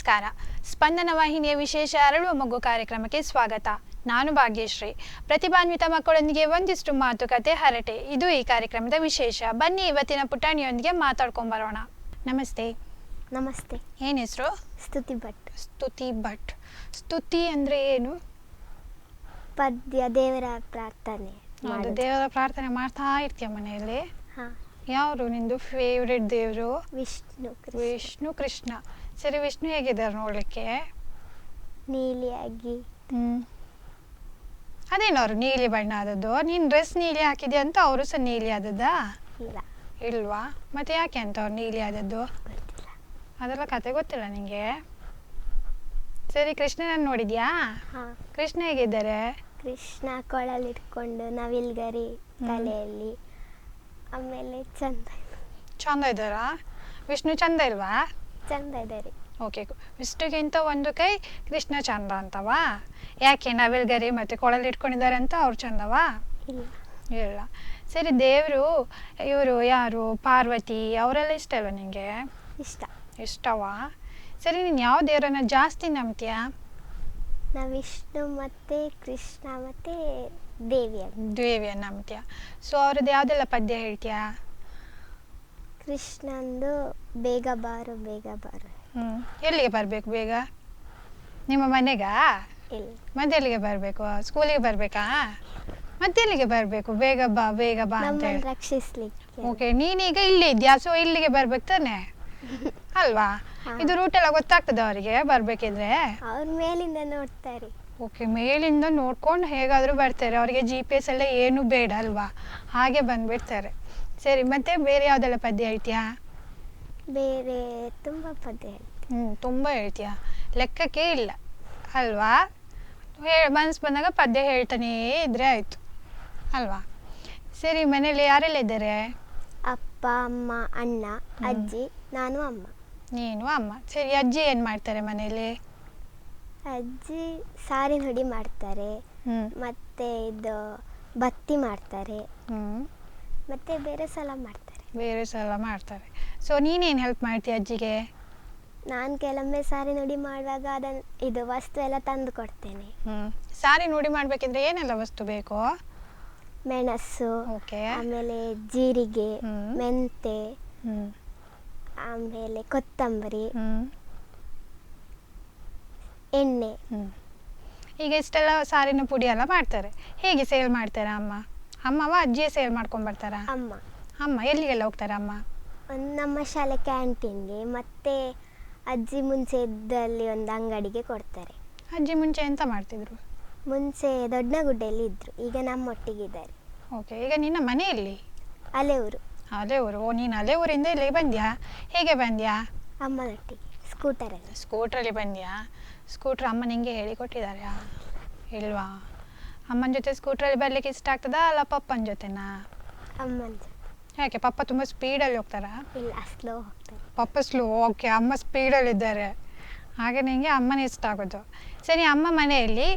ನಮಸ್ಕಾರ. ಸ್ಪಂದನ ವಾಹಿನಿಯ ವಿಶೇಷ ಅರಳುವ ಮಗು ಕಾರ್ಯಕ್ರಮಕ್ಕೆ ಸ್ವಾಗತ. ನಾನು ಭಾಗ್ಯಶ್ರೀ. ಪ್ರತಿಭಾನ್ವಿತ ಮಕ್ಕಳೊಂದಿಗೆ ಒಂದಿಷ್ಟು ಮಾತುಕತೆ ಹರಟೆ. ಇದು ಈ ಕಾರ್ಯಕ್ರಮದ ವಿಶೇಷ. ಬನ್ನಿ ಇವತ್ತಿನ ಪುಟಾಣಿಯೊಂದಿಗೆ ಮಾತಾಡ್ಕೊಂಡ್ ಬರೋಣ. ನಮಸ್ತೆ. ನಮಸ್ತೆ. ಏನ್ ಹೆಸರು? ಸ್ತುತಿ ಭಟ್. ಸ್ತುತಿ ಭಟ್. ಸ್ತುತಿ ಅಂದ್ರೆ ಏನು? ಪದ್ಯ ದೇವರ ಪ್ರಾರ್ಥನೆ ಹೌದು ದೇವರ ಪ್ರಾರ್ಥನೆ ಮಾಡ್ತಾ ಇರ್ತೀಯ ಮನೆಯಲ್ಲಿ? ಹಾ. ಯಾರು ನಿಂದು ಫೇವ್ರೆಟ್ ದೇವರು? ವಿಷ್ಣು ಕೃಷ್ಣ. ವಿಷ್ಣು ಕೃಷ್ಣ. ಸರಿ ವಿಷ್ಣು ಹೇಗಿದ್ದಾರೆ ನೋಡ್ಲಿಕ್ಕೆ? ನೀಲಿಯಾಗಿ. ಹ್ಮ್. ಅದೇನು ಅವ್ರು ನೀಲಿ ಬಣ್ಣ ಆದದ್ದು ನೀನ್ ಡ್ರೆಸ್ ನೀಲಿ ಹಾಕಿದ್ಯಾ ಅಂತ ಅವರು ಸಹ ನೀಲಿ ಆದದ್ದಾ? ಇಲ್ಲ. ಇಲ್ವಾ? ಮತ್ತೆ ಯಾಕೆ ಅಂತ ಅವ್ರು ನೀಲಿ ಆದದ್ದು? ಗೊತ್ತಿಲ್ಲ. ಅದೆಲ್ಲ ಕತೆ ಗೊತ್ತಿಲ್ಲ ನಿಂಗೆ? ಸರಿ ಕೃಷ್ಣನ ನೋಡಿದ್ಯಾ? ಹಾ. ಕೃಷ್ಣ ಹೇಗಿದ್ದಾರೆ? ಕೃಷ್ಣ ಕೊಳಲಿಟ್ಕೊಂಡು ನವಿಲ್ಗರಿ ತಲೆಯಲ್ಲಿ ಆಮೇಲೆ ಚಂದ. ಚಂದ ಇದ್ದಾರಾ? ವಿಷ್ಣು ಚಂದ ಇಲ್ವಾ? ಚಂದ ಇದ್ದಾರೆ. ಓಕೆ ವಿಷ್ಣುಗಿಂತ ಒಂದು ಕೈ ಕೃಷ್ಣ ಚಂದ ಅಂತವಾ? ಯಾಕೆ ನವಿಲ್ಗರಿ ಮತ್ತೆ ಕೊಳಲ್ ಇಟ್ಕೊಂಡಿದ್ದಾರೆ ಅಂತ ಅವ್ರು ಚಂದವಾ? ಇಲ್ಲ. ಇಲ್ಲ. ಸರಿ ದೇವರು ಇವರು ಯಾರು? ಪಾರ್ವತಿ ಅವರೆಲ್ಲ ಇಷ್ಟ ಅಲ್ವ ನಿಂಗೆ? ಇಷ್ಟ. ಇಷ್ಟವಾ? ಸರಿ ನೀನು ಯಾವ ದೇವರನ್ನ ಜಾಸ್ತಿ ನಂಬ್ತೀಯಾ? ನಾ ವಿಷ್ಣು ಮತ್ತೆ ಕೃಷ್ಣ ಮತ್ತೆ ದೇವಿಯ ದೇವಿಯ ನಂಬ್ತೀಯ? ಸೊ ಅವ್ರದ್ದು ಯಾವುದೆಲ್ಲ ಪದ್ಯ ಹೇಳ್ತೀಯಾ? ಕೃಷ್ಣಂದು ಬೇಗ ಬಾರು ಬೇಗ ಬಾರು. ಹ್ಮ್. ಎಲ್ಲಿಗೆ ಬರಬೇಕು ಬೇಗ? ನಿಮ್ಮ ಮನೆಗಾ? ಇಲ್ಲ. ಮತ್ತೆ ಎಲ್ಲಿಗೆ ಬರಬೇಕು ಸ್ಕೂಲಿಗೆ ಬರಬೇಕಾ? ಮತ್ತೆ ಎಲ್ಲಿಗೆ ಬರಬೇಕು? ಬೇಗ ಬಾ ಬೇಗ ಬಾ ಅಂತ ನಮ್ಮನ್ನು ಹೇಳಿ. ರಕ್ಷಿಸ್ಲಿಕ್ಕೆ. ಓಕೆ ನೀನೀಗ ಇಲ್ಲಿ ಇದ್ಯಾ ಸೊ ಇಲ್ಲಿಗೆ ಬರ್ಬೇಕು ತಾನೆ? ಅಲ್ವಾ? ಇದು ರೂಟ್ ಎಲ್ಲ ಗೊತ್ತಾಗ್ತದೆ ಅವರಿಗೆ ಬರ್ಬೇಕಿದ್ರೆ? ಅವ್ರ ಮೇಲಿಂದ ನೋಡ್ತಾರೆ. ಓಕೆ ಮೇಲಿಂದ ನೋಡ್ಕೊಂಡು ಹೇಗಾದರೂ ಬರ್ತಾರೆ. ಅವರಿಗೆ ಜಿ ಪಿ ಎಸ್ ಎಲ್ಲ ಏನು ಬೇಡ ಅಲ್ವಾ? ಹಾಗೆ ಬಂದ್ಬಿಡ್ತಾರೆ. ಸರಿ ಮತ್ತೆ ಬೇರೆ ಯಾವುದೆಲ್ಲ ಪದ್ಯ ಹೇಳ್ತೀಯಾ? ಬೇರೆ ತುಂಬ ಪದ್ಯ ಹೇಳ್ತೀನಿ. ಹ್ಞೂ ತುಂಬ ಹೇಳ್ತೀಯಾ. ಲೆಕ್ಕಕ್ಕೆ ಇಲ್ಲ. ಅಲ್ವಾ? ಹೇ ಮನ್ಸು ಬಂದಾಗ ಪದ್ಯ ಹೇಳ್ತಾನೇ ಇದ್ರೆ ಆಯಿತು. ಅಲ್ವಾ? ಸರಿ ಮನೇಲಿ ಯಾರೆಲ್ಲ ಇದ್ದಾರೆ? ಅಪ್ಪ ಅಮ್ಮ ಅಣ್ಣ ಅಜ್ಜಿ ನಾನು ಅಮ್ಮ. ನೀನು ಅಮ್ಮ. ಸರಿ ಅಜ್ಜಿ ಏನು ಮಾಡ್ತಾರೆ ಮನೇಲಿ ಅಜ್ಜಿ ಸಾರಿನ ಹುಡಿ ಮಾಡ್ತಾರೆ. ಹ್ಞೂ ಮತ್ತೆ ಇದು ಬತ್ತಿ ಮಾಡ್ತಾರೆ. ಹ್ಞೂ ಮತ್ತೆ ಬೇರೆ ಸಲ ಮಾಡ್ತಾರೆ. ಬೇರೆ ಸಲ ಮಾಡ್ತಾರೆ. ಸೊ ನೀನೇನು ಹೆಲ್ಪ್ ಮಾಡ್ತೀಯ ಅಜ್ಜಿಗೆ? ನಾನು ಕೆಲವೊಮ್ಮೆ ಸಾರಿ ನುಡಿ ಮಾಡುವಾಗ ಅದನ್ನು ಇದು ವಸ್ತು ಎಲ್ಲ ತಂದು ಕೊಡ್ತೇನೆ. ಹ್ಮ್. ಸಾರಿ ನುಡಿ ಮಾಡಬೇಕಿದ್ರೆ ಏನೆಲ್ಲ ವಸ್ತು ಬೇಕು? ಮೆಣಸು ಓಕೆ. ಆಮೇಲೆ ಜೀರಿಗೆ ಹ್ಮ್. ಮೆಂತೆ ಆಮೇಲೆ ಕೊತ್ತಂಬರಿ ಹ್ಞೂ ಎಣ್ಣೆ. ಹ್ಞೂ ಈಗ ಇಷ್ಟೆಲ್ಲ ಸಾರಿನ ಪುಡಿ ಎಲ್ಲ ಮಾಡ್ತಾರೆ. ಹೇಗೆ ಸೇಲ್ ಮಾಡ್ತಾರೆ ಅಮ್ಮ? ಅಮ್ಮವ ಅಜ್ಜಿಯೇ ಸೇಲ್ ಮಾಡ್ಕೊಂಬರ್ತಾರಾ ಅಮ್ಮ. ಅಮ್ಮ ಎಲ್ಲಿಗೆಲ್ಲ ಹೋಗ್ತಾರ ಅಮ್ಮ? ಒಂದು ನಮ್ಮ ಶಾಲೆ ಕ್ಯಾಂಟೀನ್ಗೆ ಮತ್ತೆ ಅಜ್ಜಿ ಮುಂಚೆ ಇದ್ದಲ್ಲಿ ಒಂದು ಅಂಗಡಿಗೆ ಕೊಡ್ತಾರೆ. ಅಜ್ಜಿ ಮುಂಚೆ ಎಂತ ಮಾಡ್ತಿದ್ರು? ಮುಂಚೆ ದೊಡ್ಡಗುಡ್ಡೆಯಲ್ಲಿ ಇದ್ರು ಈಗ ನಮ್ಮೊಟ್ಟಿಗಿದ್ದಾರೆ. ಓಕೆ ಈಗ ನಿನ್ನ ಮನೆಯಲ್ಲಿ ಅಲೆವರು ಅಲೆ ಊರು ಓ ನೀನು ಅಲೆ ಊರಿಂದ ಇಲ್ಲಿಗೆ ಬಂದ್ಯಾ? ಹೇಗೆ ಬಂದ್ಯಾ? ಅಮ್ಮನೊಟ್ಟಿಗೆ ಸ್ಕೂಟರಲ್ಲಿ. ಸ್ಕೂಟ್ರಲ್ಲಿ ಬಂದ್ಯಾ? ಸ್ಕೂಟ್ರ್ ಅಮ್ಮ ನಿಂಗೆ ಹೇಳಿಕೊಟ್ಟಿದ್ದಾರೆ ಇಲ್ವಾ? ಅಮ್ಮನ ಜೊತೆ ಸ್ಕೂಟ್ರಲ್ಲಿ ಬರ್ಲಿಕ್ಕೆ ಇಷ್ಟ ಆಗ್ತದಾ ಅಲ್ಲ ಪಪ್ಪನ ಜೊತೆನಾ? ಅಮ್ಮನ ಯಾಕೆ? ಪಪ್ಪ ತುಂಬ ಸ್ಪೀಡಲ್ಲಿ ಹೋಗ್ತಾರಾ? ಇಲ್ಲ ಸ್ಲೋ ಹೋಗ್ತಾರೆ. ಪಪ್ಪ ಸ್ಲೋ ಓಕೆ ಅಮ್ಮ ಸ್ಪೀಡಲ್ಲಿದ್ದಾರೆ ಹಾಗೆ ನಿಮಗೆ ಅಮ್ಮನೇ ಇಷ್ಟ ಆಗೋದು. ಸರಿ ಅಮ್ಮ ಮನೆಯಲ್ಲಿ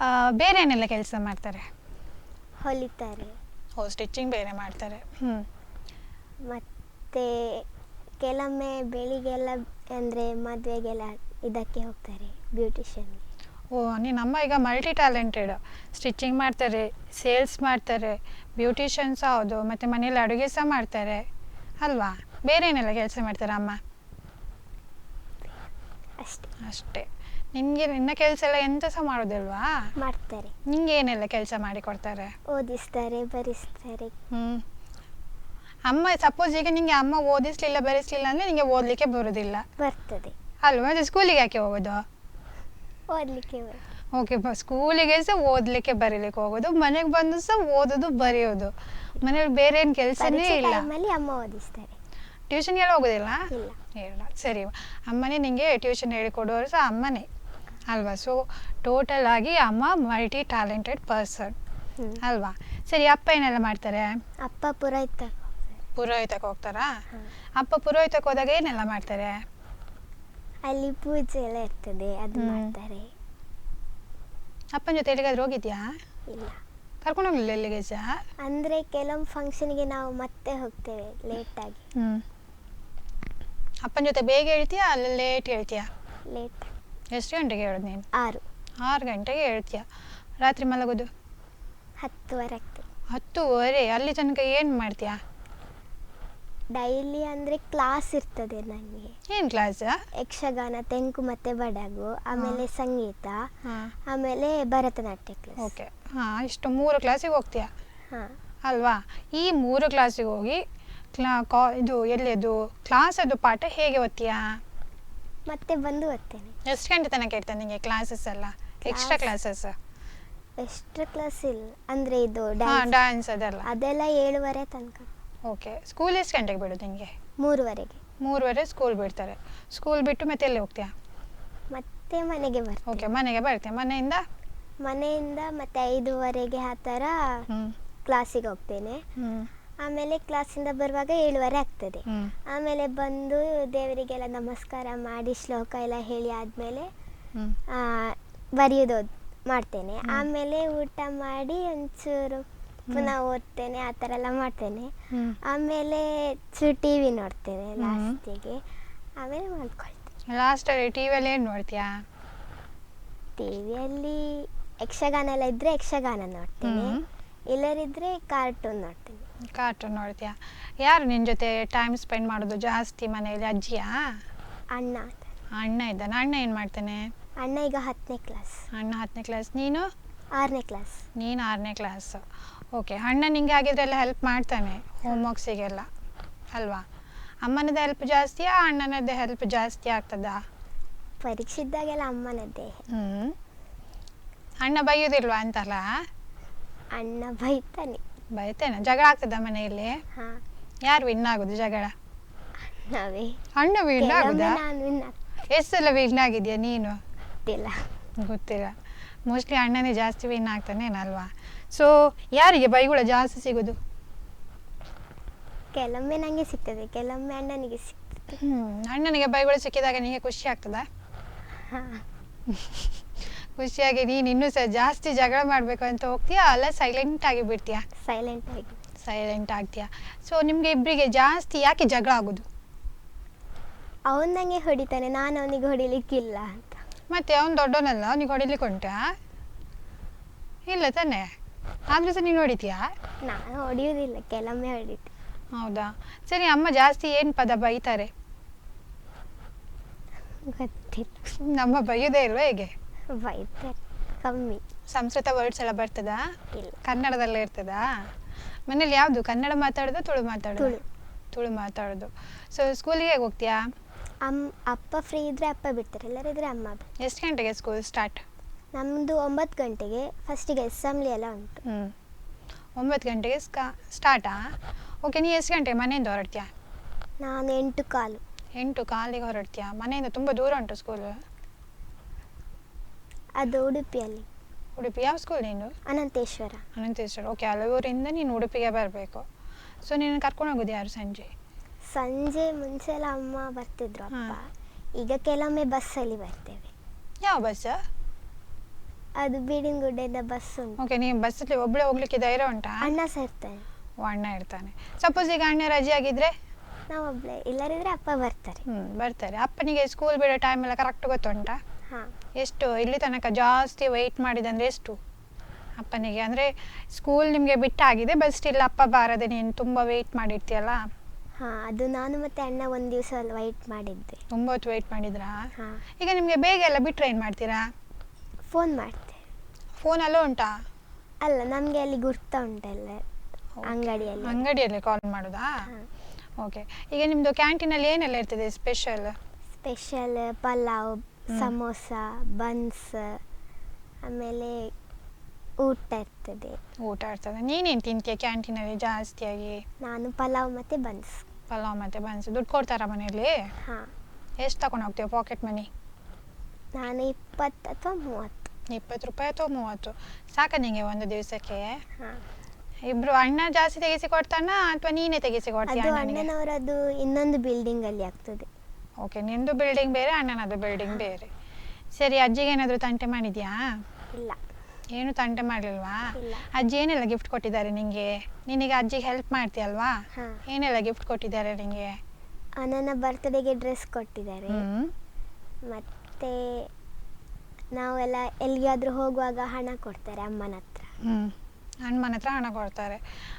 ಆ, ಬೇರೆ ಏನೆಲ್ಲ ಕೆಲಸ ಮಾಡ್ತಾರೆ? ಹೊಲಿತಾರೆ. ಓ ಸ್ಟಿಚಿಂಗ್ ಬೇರೆ ಮಾಡ್ತಾರೆ. ಹ್ಞೂ ಮತ್ತೆ ಕೆಲವೊಮ್ಮೆ ಬೆಳಿಗ್ಗೆಲ್ಲ ಅಂದರೆ ಮದುವೆಗೆಲ್ಲ ಇದಕ್ಕೆ ಹೋಗ್ತಾರೆ ಬ್ಯೂಟಿಷಿಯನ್ಗೆ ಓ ನಿನ್ನಮ್ಮ ಈಗ ಮಲ್ಟಿ ಟ್ಯಾಲೆಂಟೆಡ್ ಸ್ಟಿಚಿಂಗ್ ಮಾಡ್ತಾರೆ ಸೇಲ್ಸ್ ಮಾಡ್ತಾರೆ ಬ್ಯೂಟಿಷಿಯನ್ ಸಹ ಹೌದು ಮತ್ತು ಮನೇಲಿ ಅಡುಗೆ ಸಹ ಮಾಡ್ತಾರೆ. ಅಲ್ವಾ? ಬೇರೆ ಏನೆಲ್ಲ ಕೆಲಸ ಮಾಡ್ತಾರೆ ಅಮ್ಮ? ಅಷ್ಟೇ. ಅಷ್ಟೇ. ನಿನಗೆ ನಿನ್ನ ಕೆಲಸ ಎಲ್ಲ ಎಂತ ಸಹ ಮಾಡೋದಿಲ್ವಾ? ಮಾಡ್ತಾರೆ. ನಿಂಗೆ ಏನೆಲ್ಲ ಕೆಲಸ ಮಾಡಿ ಕೊಡ್ತಾರೆ? ಓದಿಸ್ತಾರೆ ಬರೆಸ್ತಾರೆ. ಹ್ಞೂ ಅಮ್ಮ ಸಪೋಸ್ ಈಗ ನಿಂಗೆ ಅಮ್ಮ ಓದಿಸ್ಲಿಲ್ಲ ಬರೆಸ್ಲಿಲ್ಲ ಅಂದರೆ ನಿಂಗೆ ಓದಲಿಕ್ಕೆ ಬರೋದಿಲ್ಲ. ಬರ್ತದೆ. ಅಲ್ವಾ? ಸ್ಕೂಲಿಗೆ ಯಾಕೆ ಹೋಗೋದು? ಓದಲಿಕ್ಕೆ ಓಕೆ ಸ್ಕೂಲಿಗೆ ಸಹ ಓದಲಿಕ್ಕೆ ಬರೀಲಿಕ್ಕೆ ಹೋಗೋದು ಮನೆಗೆ ಬಂದು ಸಹ ಓದೋದು ಬರೆಯೋದು. ಮನೇಲಿ ಬೇರೆ ಏನು ಕೆಲಸನೇ ಇಲ್ಲ. ಟೈಮಲ್ಲಿ ಅಮ್ಮ ಓದಿಸ್ತಾರೆ. ಟ್ಯೂಷನ್ಗೆಲ್ಲ ಹೋಗೋದಿಲ್ಲ? ಇಲ್ಲ. ಸರಿ. ಅಮ್ಮನೇ ನಿಂಗೆ ಟ್ಯೂಷನ್ ಹೇಳಿಕೊಡೋರು ಸಹ ಅಮ್ಮನೇ ಅಲ್ವಾ? ಸೊ ಟೋಟಲ್ ಆಗಿ ಅಮ್ಮ ಮಲ್ಟಿ ಟ್ಯಾಲೆಂಟೆಡ್ ಪರ್ಸನ್ ಅಲ್ವಾ? ಸರಿ ಅಪ್ಪ ಏನೆಲ್ಲ ಮಾಡ್ತಾರೆ? ಅಪ್ಪ ಪುರೋಹಿತ ಪುರೋಹಿತಕ್ಕೆ ಹೋಗ್ತಾರಾ. ಅಪ್ಪ ಪುರೋಹಿತಕ್ಕೆ ಹೋದಾಗ ಏನೆಲ್ಲ ಮಾಡ್ತಾರೆ? ಅಲ್ಲಿ ಪೂಜೆ ಎಲ್ಲ ಇರ್ತದೆ ಅದು ಹ್ಮ್. ಮಾಡ್ತಾರೆ. ಅಪ್ಪನ ಜೊತೆ ಎಲ್ಲಿಗಾದ್ರೂ ಹೋಗಿದ್ಯಾ? ಇಲ್ಲ. ಕರ್ಕೊಂಡು ಹೋಗ್ಲಿಲ್ಲ ಎಲ್ಲಿಗೆ ಸಹ ಅಂದ್ರೆ ಕೆಲವೊಂದು ಫಂಕ್ಷನ್ಗೆ ನಾವು ಮತ್ತೆ ಹೋಗ್ತೇವೆ ಲೇಟಾಗಿ ಹ್ಞೂ ಅಪ್ಪನ ಜೊತೆ ಬೇಗ ಹೇಳ್ತೀಯಾ ಅಲ್ಲ ಲೇಟ್ ಹೇಳ್ತೀಯಾ? ಲೇಟ್ ಎಷ್ಟು ಗಂಟೆಗೆ ಹೇಳೋದು ನೀನು? ಆರು. ಆರು ಗಂಟೆಗೆ ಹೇಳ್ತೀಯಾ? ರಾತ್ರಿ ಮಲಗೋದು? ಹತ್ತುವರೆ ಆಗ್ತದೆ. ಹತ್ತುವರೆ ಅಲ್ಲಿ ತನಕ ಏನು ಮಾಡ್ತೀಯಾ? ಡೈಲಿ ಅಂದ್ರೆ ಕ್ಲಾಸ್ ಇರ್ತದೆ ನನಗೆ ಏನ್ ಕ್ಲಾಸ್ ಯಕ್ಷಗಾನ ತೆಂಕು ಮತ್ತೆ ಬಡಗು ಆಮೇಲೆ ಸಂಗೀತ ಆಮೇಲೆ ಭರತನಾಟ್ಯ ಕ್ಲಾಸ್ ಓಕೆ ಹಾಂ ಇಷ್ಟು ಮೂರು ಕ್ಲಾಸಿಗೆ ಹೋಗ್ತೀಯಾ? ಹಾ. ಅಲ್ವಾ? ಈ ಮೂರು ಕ್ಲಾಸಿಗೆ ಹೋಗಿ ಕ್ಲಾ ಕಾ ಇದು ಎಲ್ಲಿದು ಕ್ಲಾಸದು ಪಾಠ ಹೇಗೆ ಓದ್ತೀಯಾ? ಮತ್ತೆ ಬಂದು ಓದ್ತೇನೆ. ಎಷ್ಟು ಗಂಟೆ ತನಕ ಇರ್ತದೆ ನಿಮಗೆ ಕ್ಲಾಸಸ್ ಎಲ್ಲ? ಎಕ್ಸ್ಟ್ರಾ ಕ್ಲಾಸಸ್ ಎಕ್ಸ್ಟ್ರಾ ಕ್ಲಾಸ್ ಇಲ್ಲ. ಅಂದ್ರೆ ಇದು ಡ್ಯಾನ್ಸ್ ಅದೆಲ್ಲ. ಅದೆಲ್ಲ ಏಳುವರೆ ತನಕ. ಓಕೆ ಸ್ಕೂಲ್ ಎಷ್ಟು ಗಂಟೆಗೆ ಬಿಡೋದು ನಿಮಗೆ ಮೂರುವರೆಗೆ. ಮೂರುವರೆ ಸ್ಕೂಲ್ ಬಿಡ್ತಾರೆ. ಸ್ಕೂಲ್ ಬಿಟ್ಟು ಮತ್ತೆ ಎಲ್ಲಿ ಹೋಗ್ತೀಯಾ? ಮತ್ತೆ ಮನೆಗೆ ಬರ್ತೀನಿ. ಓಕೆ ಮನೆಗೆ ಬರ್ತೀಯ ಮನೆಯಿಂದ? ಮನೆಯಿಂದ ಮತ್ತೆ ಐದುವರೆಗೆ ಆ ಥರ ಕ್ಲಾಸಿಗೆ ಹೋಗ್ತೇನೆ. ಹ್ಞೂ ಆಮೇಲೆ ಕ್ಲಾಸಿಂದ ಬರುವಾಗ ಏಳುವರೆ ಆಗ್ತದೆ. ಆಮೇಲೆ ಬಂದು ದೇವರಿಗೆಲ್ಲ ನಮಸ್ಕಾರ ಮಾಡಿ ಶ್ಲೋಕ ಎಲ್ಲ ಹೇಳಿ ಆದಮೇಲೆ ಹ್ಞೂ ಬರೆಯೋದು ಮಾಡ್ತೇನೆ. ಆಮೇಲೆ ಊಟ ಮಾಡಿ ಒಂಚೂರು ಪುನಃ ಓದ್ತೇನೆ ಆ ಥರ ಎಲ್ಲ ಮಾಡ್ತೇನೆ. ಆಮೇಲೆ ಟಿವಿ ಟಿ ವಿ ನೋಡ್ತೇನೆ ಲಾಸ್ಟಿಗೆ. ಆಮೇಲೆ ಮಾಡ್ಕೊಳ್ತೇನೆ. ಲಾಸ್ಟ್ ಟಿ ವಿಯಲ್ಲಿ ಏನು ನೋಡ್ತೀಯಾ? ಟಿ ವಿಯಲ್ಲಿ ಯಕ್ಷಗಾನ ಎಲ್ಲ ಇದ್ದರೆ ಯಕ್ಷಗಾನ ನೋಡ್ತೀನಿ. ಇಲ್ಲರಿದ್ದರೆ ಕಾರ್ಟೂನ್ ನೋಡ್ತೀನಿ. ಕಾರ್ಟೂನ್ ನೋಡ್ತೀಯಾ? ಯಾರು ನಿನ್ನ ಜೊತೆ ಟೈಮ್ ಸ್ಪೆಂಡ್ ಮಾಡೋದು ಜಾಸ್ತಿ ಮನೆಯಲ್ಲಿ ಅಜ್ಜಿಯಾ? ಅಣ್ಣ. ಅಣ್ಣ ಇದ್ದಾನೆ. ಅಣ್ಣ ಏನು ಮಾಡ್ತಾನೆ? ಅಣ್ಣ ಈಗ ಹತ್ತನೇ ಕ್ಲಾಸ್ ಅಣ್ಣ ಹತ್ತನೇ ಕ್ಲಾಸ್ ನೀನು? ಆರನೇ ಕ್ಲಾಸ್ ನೀನು ಆರನೇ ಕ್ಲಾಸ್ ಓಕೆ ಅಣ್ಣ ನಿಂಗೆ ಆಗಿದ್ರೆಲ್ಲ ಹೆಲ್ಪ್ ಮಾಡ್ತಾನೆ ಹೋಮ್ ವರ್ಕ್ಸಿಗೆಲ್ಲ ಅಲ್ವಾ? ಅಮ್ಮನದ್ದು ಹೆಲ್ಪ್ ಜಾಸ್ತಿಯಾ ಅಣ್ಣನದ್ದು ಹೆಲ್ಪ್ ಜಾಸ್ತಿ ಆಗ್ತದಾ? ಪರೀಕ್ಷೆ ಇದ್ದಾಗೆಲ್ಲ ಅಮ್ಮನದ್ದೇ ಹ್ಞೂ ಅಣ್ಣ ಬೈಯೋದಿಲ್ವಾ ಅಂತಲ್ಲ? ಅಣ್ಣ ಬೈತಾನೆ. ಬೈತಾನೆ? ಜಗಳ ಆಗ್ತದ ಮನೆಯಲ್ಲಿ? ಹಾ. ಯಾರು ವಿನ್ ಆಗೋದು ಜಗಳ? ನಾವೇ. ಅಣ್ಣ ವಿನ್ ಆಗುದಾ? ನಾನು ಎಷ್ಟು ಸಲ ವಿನ್ ಆಗಿದ್ಯಾ ನೀನು? ಇಲ್ಲ ಗೊತ್ತಿಲ್ಲ. ಮೋಸ್ಟ್ಲಿ ಅಣ್ಣನೇ ಜಾಸ್ತಿ ವಿನ್ ಆಗ್ತಾನೇನಲ್ವಾ? ಸೊ ಯಾರಿಗೆ ಬೈಗುಳ ಜಾಸ್ತಿ ಸಿಗೋದು? ಕೆಲವೊಮ್ಮೆ ನನಗೆ ಸಿಗ್ತದೆ ಕೆಲವೊಮ್ಮೆ ಅಣ್ಣನಿಗೆ ಸಿಗ್ತದೆ. ಅಣ್ಣನಿಗೆ ಬೈಗುಳ ಸಿಕ್ಕಿದಾಗ ನಿಮಗೆ ಖುಷಿ ಆಗ್ತದಾ? ಖುಷಿಯಾಗಿ ನೀನು ಇನ್ನೂ ಸಹ ಜಾಸ್ತಿ ಜಗಳ ಮಾಡಬೇಕು ಅಂತ ಹೋಗ್ತೀಯಾ ಅಲ್ಲ ಸೈಲೆಂಟ್ ಆಗಿ ಬಿಡ್ತೀಯಾ? ಸೈಲೆಂಟ್ ಆಗಿ ಸೈಲೆಂಟ್ ಆಗ್ತೀಯಾ? ಸೊ ನಿಮಗೆ ಇಬ್ಬರಿಗೆ ಜಾಸ್ತಿ ಯಾಕೆ ಜಗಳ ಆಗೋದು? ಅವನು ನನಗೆ ಹೊಡಿತಾನೆ ನಾನು ಅವನಿಗೆ ಹೊಡಿಲಿಕ್ಕಿಲ್ಲ ಅಂತ. ಮತ್ತೆ ಅವ್ನು ದೊಡ್ಡವನಲ್ಲ ಅವ್ನಿಗೆ ಹೊಡಿಲಿಕ್ಕೆ ಉಂಟಾ? ಇಲ್ಲ ತಾನೆ? ಆದ್ರೂ ಸಹ ನೀನು ಹೊಡಿತೀಯಾ? ನಾನು ಹೊಡಿಯೋದಿಲ್ಲ ಕೆಲವೊಮ್ಮೆ ಹೊಡಿತೀನಿ. ಹೌದಾ? ಸರಿ ಅಮ್ಮ ಜಾಸ್ತಿ ಏನು ಪದ ಬೈತಾರೆ? ಗೊತ್ತಿಲ್ಲ. ನಮ್ಮ ಬೈಯೋದೇ ಇಲ್ವಾ ಹೇಗೆ? ಬೈತಾರೆ ಕಮ್ಮಿ. ಸಂಸ್ಕೃತ ವರ್ಡ್ಸ್ ಎಲ್ಲ ಬರ್ತದಾ? ಇಲ್ಲ. ಕನ್ನಡದಲ್ಲೇ ಇರ್ತದಾ? ಮನೇಲಿ ಯಾವುದು? ಕನ್ನಡ ಮಾತಾಡೋದು ತುಳು ಮಾತಾಡೋದು? ತುಳು. ತುಳು ಮಾತಾಡೋದು. ಸೊ ಸ್ಕೂಲಿಗೆ ಹೇಗೆ ಹೋಗ್ತೀಯಾ? ಅಮ್ಮ ಅಪ್ಪ ಫ್ರೀ ಇದ್ರೆ ಅಪ್ಪ ಬಿಡ್ತಾರೆ ಎಲ್ಲರಿದ್ರೆ ಅಮ್ಮ ಬಿಡ್ತಾರೆ. ಎಷ್ಟು ಗಂಟೆಗೆ ಸ್ಕೂಲ್ ಸ್ಟಾರ್ಟ್ ನಮ್ಮದು ಒಂಬತ್ತು ಗಂಟೆಗೆ ಫಸ್ಟಿಗೆ ಅಸೆಂಬ್ಲಿ ಎಲ್ಲ ಉಂಟು. ಹ್ಞೂ ಒಂಬತ್ತು ಗಂಟೆಗೆ ಸ್ಕಾ ಸ್ಟಾರ್ಟಾ ಓಕೆ ನೀ ಎಷ್ಟು ಗಂಟೆ ಮನೆಯಿಂದ ಹೊರಡ್ತೀಯಾ? ನಾನು ಎಂಟು ಕಾಲು. ಎಂಟು ಕಾಲಿಗೆ ಹೊರಡ್ತೀಯಾ? ಮನೆಯಿಂದ ತುಂಬ ದೂರ ಉಂಟು ಸ್ಕೂಲು ಅದು ಉಡುಪಿಯಲ್ಲಿ. ಉಡುಪಿ ಯಾವ ಸ್ಕೂಲ್ ನೀನು ಅನಂತೇಶ್ವರ. ಅನಂತೇಶ್ವರ. ಓಕೆ ಹಲವೂರಿಂದ ನೀನು ಉಡುಪಿಗೆ ಬರಬೇಕು. ಸೊ ನೀನು ಕರ್ಕೊಂಡು ಹೋಗೋದು ಯಾರು ಸಂಜೆ? ಸಂಜೆ ಮುಂಚೆ ಎಲ್ಲ ಅಮ್ಮ ಬರ್ತಿದ್ರು ಅಪ್ಪ. ಈಗ ಕೆಲವೊಮ್ಮೆ ಬಸ್ಸಲ್ಲಿ ಬರ್ತೇವೆ. ಯಾವ ಬಸ್ ಅದು ಬೀಡಿನಗುಡ್ಡೆಯಿಂದ ಬಸ್ ಉಂಟು. ಓಕೆ ನೀವು ಬಸ್ಸಲ್ಲಿ ಒಬ್ಳೆ ಹೋಗ್ಲಿಕ್ಕೆ ಧೈರ್ಯ ಉಂಟಾ? ಅಣ್ಣ ಸಹ ಇರ್ತಾನೆ. ಓ, ಅಣ್ಣ ಇರ್ತಾನೆ. ಸಪೋಸ್ ಈಗ ಅಣ್ಣ ರಜೆ ಆಗಿದ್ರೆ? ನಾವು ಒಬ್ಳೆ ಇಲ್ಲರಿದ್ರೆ ಅಪ್ಪ ಬರ್ತಾರೆ. ಹ್ಮ್ ಬರ್ತಾರೆ. ಅಪ್ಪನಿಗೆ ಸ್ಕೂಲ್ ಬಿಡೋ ಟೈಮ್ ಎಲ್ಲ ಕರೆಕ್ಟ್ ಗೊತ್ತುಂಟಾ? ಹಾ. ಎಷ್ಟು ಇಲ್ಲಿ ತನಕ ಜಾಸ್ತಿ ವೆಯ್ಟ್ ಮಾಡಿದಂದ್ರೆ ಎಷ್ಟು? ಅಪ್ಪನಿಗೆ ಅಂದರೆ ಸ್ಕೂಲ್ ನಿಮಗೆ ಬಿಟ್ಟಾಗಿದೆ ಬಸ್ ಸ್ಟಿಲ್ ಅಪ್ಪ ಬಾರದೆ ನೀನು ತುಂಬ ವೆಯ್ಟ್ ಮಾಡಿರ್ತೀಯಲ್ಲ? ಹಾ ಅದು ನಾನು ಮತ್ತೆ ಅಣ್ಣ ಒಂದು ದಿವಸ ವೈಟ್ ಮಾಡಿದ್ದೆ. ತುಂಬ ಹೊತ್ತು ವೆಯ್ಟ್ ಮಾಡಿದ್ರಾ? ಹಾಂ. ಈಗ ನಿಮಗೆ ಬೇಗ ಎಲ್ಲ ಬಿಟ್ಟರೆ ಏನು ಮಾಡ್ತೀರಾ? ಫೋನ್ ಮಾಡ್ತೆ. ಫೋನಲ್ಲೂ ಉಂಟಾ? ಅಲ್ಲ ನಮಗೆ ಅಲ್ಲಿ ಗುರ್ತ ಉಂಟಲ್ಲ ಅಂಗಡಿಯಲ್ಲಿ. ಅಂಗಡಿಯಲ್ಲಿ ಕಾಲ್ ಮಾಡೋದಾ? ಓಕೆ ಈಗ ನಿಮ್ಮದು ಕ್ಯಾಂಟೀನಲ್ಲಿ ಏನೆಲ್ಲ ಇರ್ತದೆ special special pulao. Samosa buns ಆಮೇಲೆ ಊಟ ಇರ್ತದೆ. ಊಟ ಇರ್ತದೆ. ನೀನೇನು ತಿಂತೀಯ ಕ್ಯಾಂಟೀನಲ್ಲಿ ಜಾಸ್ತಿಯಾಗಿ? ನಾನು ಪಲಾವ್ ಮತ್ತು ಬನ್ಸ್ ಪಲಾವ್ ಮತ್ತು ಬನ್ಸ್ ದುಡ್ಡು ಕೊಡ್ತಾರಾ ಮನೆಯಲ್ಲಿ? ಹಾಂ. ಎಷ್ಟು ತಗೊಂಡು ಹೋಗ್ತೀಯ ಪಾಕೆಟ್ ಮನಿ ನಾನು ಇಪ್ಪತ್ತು ಅಥವಾ ಮೂವತ್ತು. ಇಪ್ಪತ್ತು ರೂಪಾಯಿ ಅಥವಾ ಮೂವತ್ತು? ಸಾಕ ನಿಂಗೆ ಒಂದು ದಿವಸಕ್ಕೆ? ಹಾಂ. ಇಬ್ರು ಅಣ್ಣ ಜಾಸ್ತಿ ತೆಗೆಸಿ ಕೊಡ್ತಾನ ಅಥವಾ ನೀನೇ ತೆಗೆಸಿ ಕೊಡ್ತೀಯ ಅದು ಅಣ್ಣನಿಗೆ? ಅಣ್ಣನವರದ್ದು ಇನ್ನೊಂದು ಬಿಲ್ಡಿಂಗ್ ಅಲ್ಲಿ ಆಗ್ತದೆ. ಓಕೆ ನಿಂದು ಬಿಲ್ಡಿಂಗ್ ಬೇರೆ ಅಣ್ಣನದು ಬಿಲ್ಡಿಂಗ್ ಬೇರೆ. ಸರಿ ಅಜ್ಜಿಗೆ ಏನಾದರೂ ತಂಟೆ ಮಾಡಿದ್ಯಾ? ಇಲ್ಲ. ಏನು ತಂಟೆ ಮಾಡಲಿಲ್ವಾ? ಇಲ್ಲ. ಅಜ್ಜಿ ಏನೆಲ್ಲ ಗಿಫ್ಟ್ ಕೊಟ್ಟಿದ್ದಾರೆ ನಿಂಗೆ? ನಿನಗೆ ಅಜ್ಜಿಗೆ ಹೆಲ್ಪ್ ಮಾಡ್ತೀಯಲ್ವಾ? ಹಾಂ. ಏನೆಲ್ಲ ಗಿಫ್ಟ್ ಕೊಟ್ಟಿದ್ದಾರೆ ನಿಂಗೆ? ಅಣ್ಣನ ಬರ್ತ್ಡೇಗೆ ಡ್ರೆಸ್ ಕೊಟ್ಟಿದ್ದಾರೆ. ಹ್ಮ್. ಮತ್ತೆ ಮತ್ತು ನಾವೆಲ್ಲ ಎಲ್ಲಿಗಾದರೂ ಹೋಗುವಾಗ ಹಣ ಕೊಡ್ತಾರೆ ಅಮ್ಮನ ಹತ್ರ. ಹ್ಞೂ ಅಣ್ಣನ ಹತ್ರ ಹಣ ಕೊಡ್ತಾರೆ.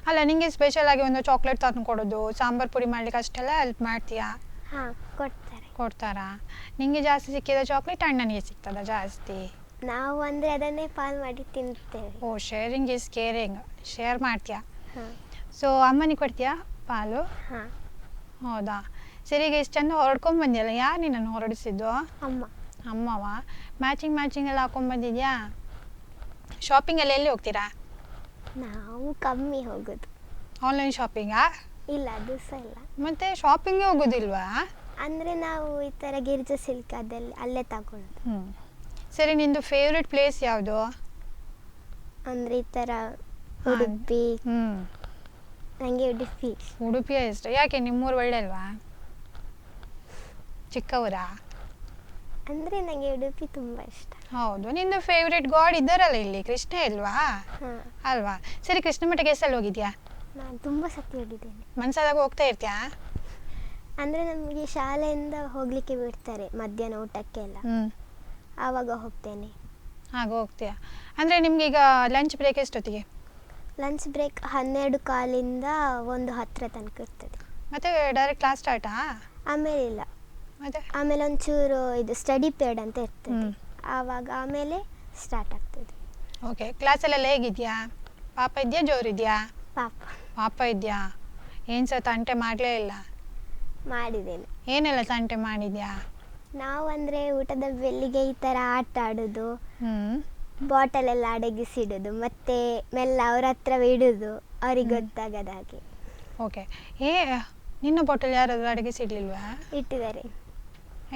ಅಲ್ಲ ನಿಂಗೆ ಸ್ಪೆಷಲ್ ಆಗಿ ಒಂದು ಚಾಕ್ಲೇಟ್ ತಂದು ಕೊಡೋದು ಸಾಂಬಾರ್ ಪುಡಿ ಮಾಡ್ಲಿಕ್ಕೆ ಅಷ್ಟೆಲ್ಲ ಹೆಲ್ಪ್ ಮಾಡ್ತೀಯಾ? ಹಾಂ ಕೊಡ್ತಾರೆ. ಕೊಡ್ತಾರಾ? ನಿಂಗೆ ಜಾಸ್ತಿ ಸಿಕ್ಕಿದ ಚಾಕ್ಲೇಟ್ ಅಣ್ಣನಿಗೆ ಸಿಗ್ತದ ಜಾಸ್ತಿ? ನಾವು ಅಂದರೆ ಅದನ್ನೇ ಪಾಲ್ ಮಾಡಿ ತಿಂತೇವೆ. ಓ ಶೇರಿಂಗ್ ಇಸ್ ಕೇರಿಂಗ್ ಶೇರ್ ಮಾಡ್ತೀಯಾ? ಹಾಂ. ಸೊ ಅಮ್ಮನಿಗೆ ಕೊಡ್ತೀಯಾ ಪಾಲು? ಹಾಂ. ಹೌದಾ? ಸರಿ ಈಗ ಇಷ್ಟು ಚಂದ ಹೊರಡ್ಕೊಂಡ್ ಬಂದಿಯಲ್ಲ ಯಾರು ನಿನ್ನನ್ನು ಹೊರಡಿಸಿದ್ದು? ಅಮ್ಮ. ಅಮ್ಮವ ಮ್ಯಾಚಿಂಗ್ ಮ್ಯಾಚಿಂಗ್ ಎಲ್ಲ ಹಾಕೊಂಡ್ಬಂದಿದ್ಯಾ? ಶಾಪಿಂಗ್ ಎಲ್ಲ ಎಲ್ಲಿ ಹೋಗ್ತೀರಾ? ನಾವು ಕಮ್ಮಿ ಹೋಗೋದು. ಆನ್ಲೈನ್ ಶಾಪಿಂಗಾ ಇಲ್ಲ ಅದು ಸಹ ಇಲ್ಲ. ಮತ್ತೆ ಶಾಪಿಂಗ್ ಹೋಗೋದಿಲ್ವಾ? ಅಂದರೆ ನಾವು ಈ ಥರ ಗಿರಿಜಾ ಸಿಲ್ಕ್ ಅದಲ್ಲಿ ಅಲ್ಲೇ ತಗೊಳ್ಳೋದು ಹ್ಞೂ ಸರಿ ನಿಂದು ಫೇವ್ರೆಟ್ ಪ್ಲೇಸ್ ಯಾವುದು? ಅಂದರೆ ಈ ಥರ ಉಡುಪಿ. ಹ್ಞೂ ನನಗೆ ಉಡುಪಿ. ಉಡುಪಿಯ ಇಷ್ಟ. ಯಾಕೆ ನಿಮ್ಮೂರು ಒಳ್ಳೆ ಅಲ್ವಾ ಚಿಕ್ಕವರಾ? ಅಂದರೆ ನನಗೆ ಉಡುಪಿ ತುಂಬ ಇಷ್ಟ. ಹೌದು ನಿಂದು ಫೇವ್ರೆಟ್ ಗಾಡ್ ಇದ್ದಾರಲ್ಲ ಇಲ್ಲಿ? ಕೃಷ್ಣ ಇಲ್ವಾ? ಹಾಂ. ಅಲ್ವಾ? ಸರಿ ಕೃಷ್ಣ ಮಠಕ್ಕೆ ಎಷ್ಟಲ್ಲಿ ಹೋಗಿದ್ಯಾ? ನಾನು ತುಂಬ ಸತಿ ಹೋಗಿದ್ದೇನೆ. ಮನ್ಸಾದಾಗ ಹೋಗ್ತಾ ಇರ್ತೀಯಾ? ಅಂದರೆ ನಮಗೆ ಶಾಲೆಯಿಂದ ಹೋಗಲಿಕ್ಕೆ ಬಿಡ್ತಾರೆ ಮಧ್ಯಾಹ್ನ ಊಟಕ್ಕೆಲ್ಲ. ಹ್ಞೂ ಆವಾಗ ಹೋಗ್ತೇನೆ. ಹಾಗೆ ಹೋಗ್ತೀಯಾ? ಅಂದರೆ ನಿಮ್ಗೆ ಈಗ ಲಂಚ್ ಬ್ರೇಕ್ ಎಷ್ಟೊತ್ತಿಗೆ? ಲಂಚ್ ಬ್ರೇಕ್ ಹನ್ನೆರಡು ಕಾಲಿಂದ ಒಂದು ಹತ್ತರ ತನಕ ಇರ್ತದೆ. ಮತ್ತೆ ಡೈರೆಕ್ಟ್ ಕ್ಲಾಸ್ ಸ್ಟಾರ್ಟಾ ಆಮೇಲೆ ಇಲ್ಲ ಮತ್ತೆ? ಆಮೇಲೆ ಒಂಚೂರು ಇದು ಸ್ಟಡಿ ಪೀರಿಯಡ್ ಅಂತ ಇರ್ತದೆ. ಹ್ಮ್. ಆವಾಗ ಆಮೇಲೆ ಸ್ಟಾರ್ಟ್ ಆಗ್ತದೆ. ಓಕೆ ಕ್ಲಾಸಲ್ಲೆಲ್ಲ ಹೇಗಿದ್ಯಾ? ಪಾಪ ಇದೆಯಾ? ಜೋರಿದ್ಯಾ ಪಾಪ. ಪಾಪ ಇದೆಯಾ? ಏನು ಸಹ ತಂಟೆ ಮಾಡಲೇ ಇಲ್ಲ? ಮಾಡಿದ್ದೇನೆ. ಏನೆಲ್ಲ ತಂಟೆ ಮಾಡಿದ್ಯಾ? ನಾವು ಅಂದರೆ ಊಟದ ಬೆಲ್ಲಿಗೆ ಈ ಥರ ಆಟ ಆಡೋದು ಹ್ಞೂ ಬಾಟಲ್ ಎಲ್ಲ ಅಡಗಿಸಿಡೋದು ಮತ್ತೆ ಮೆಲ್ಲ ಅವ್ರ ಹತ್ರ ಇಡುದು ಅವ್ರಿಗೆ ಗೊತ್ತಾಗದ ಹಾಗೆ. ಓಕೆ ಏ ನಿನ್ನ ಬಾಟಲ್ ಯಾರಾದರೂ ಅಡಗಿಸಿಡ್ಲಿಲ್ವಾ? ಇಟ್ಟಿದ್ದಾರೆ.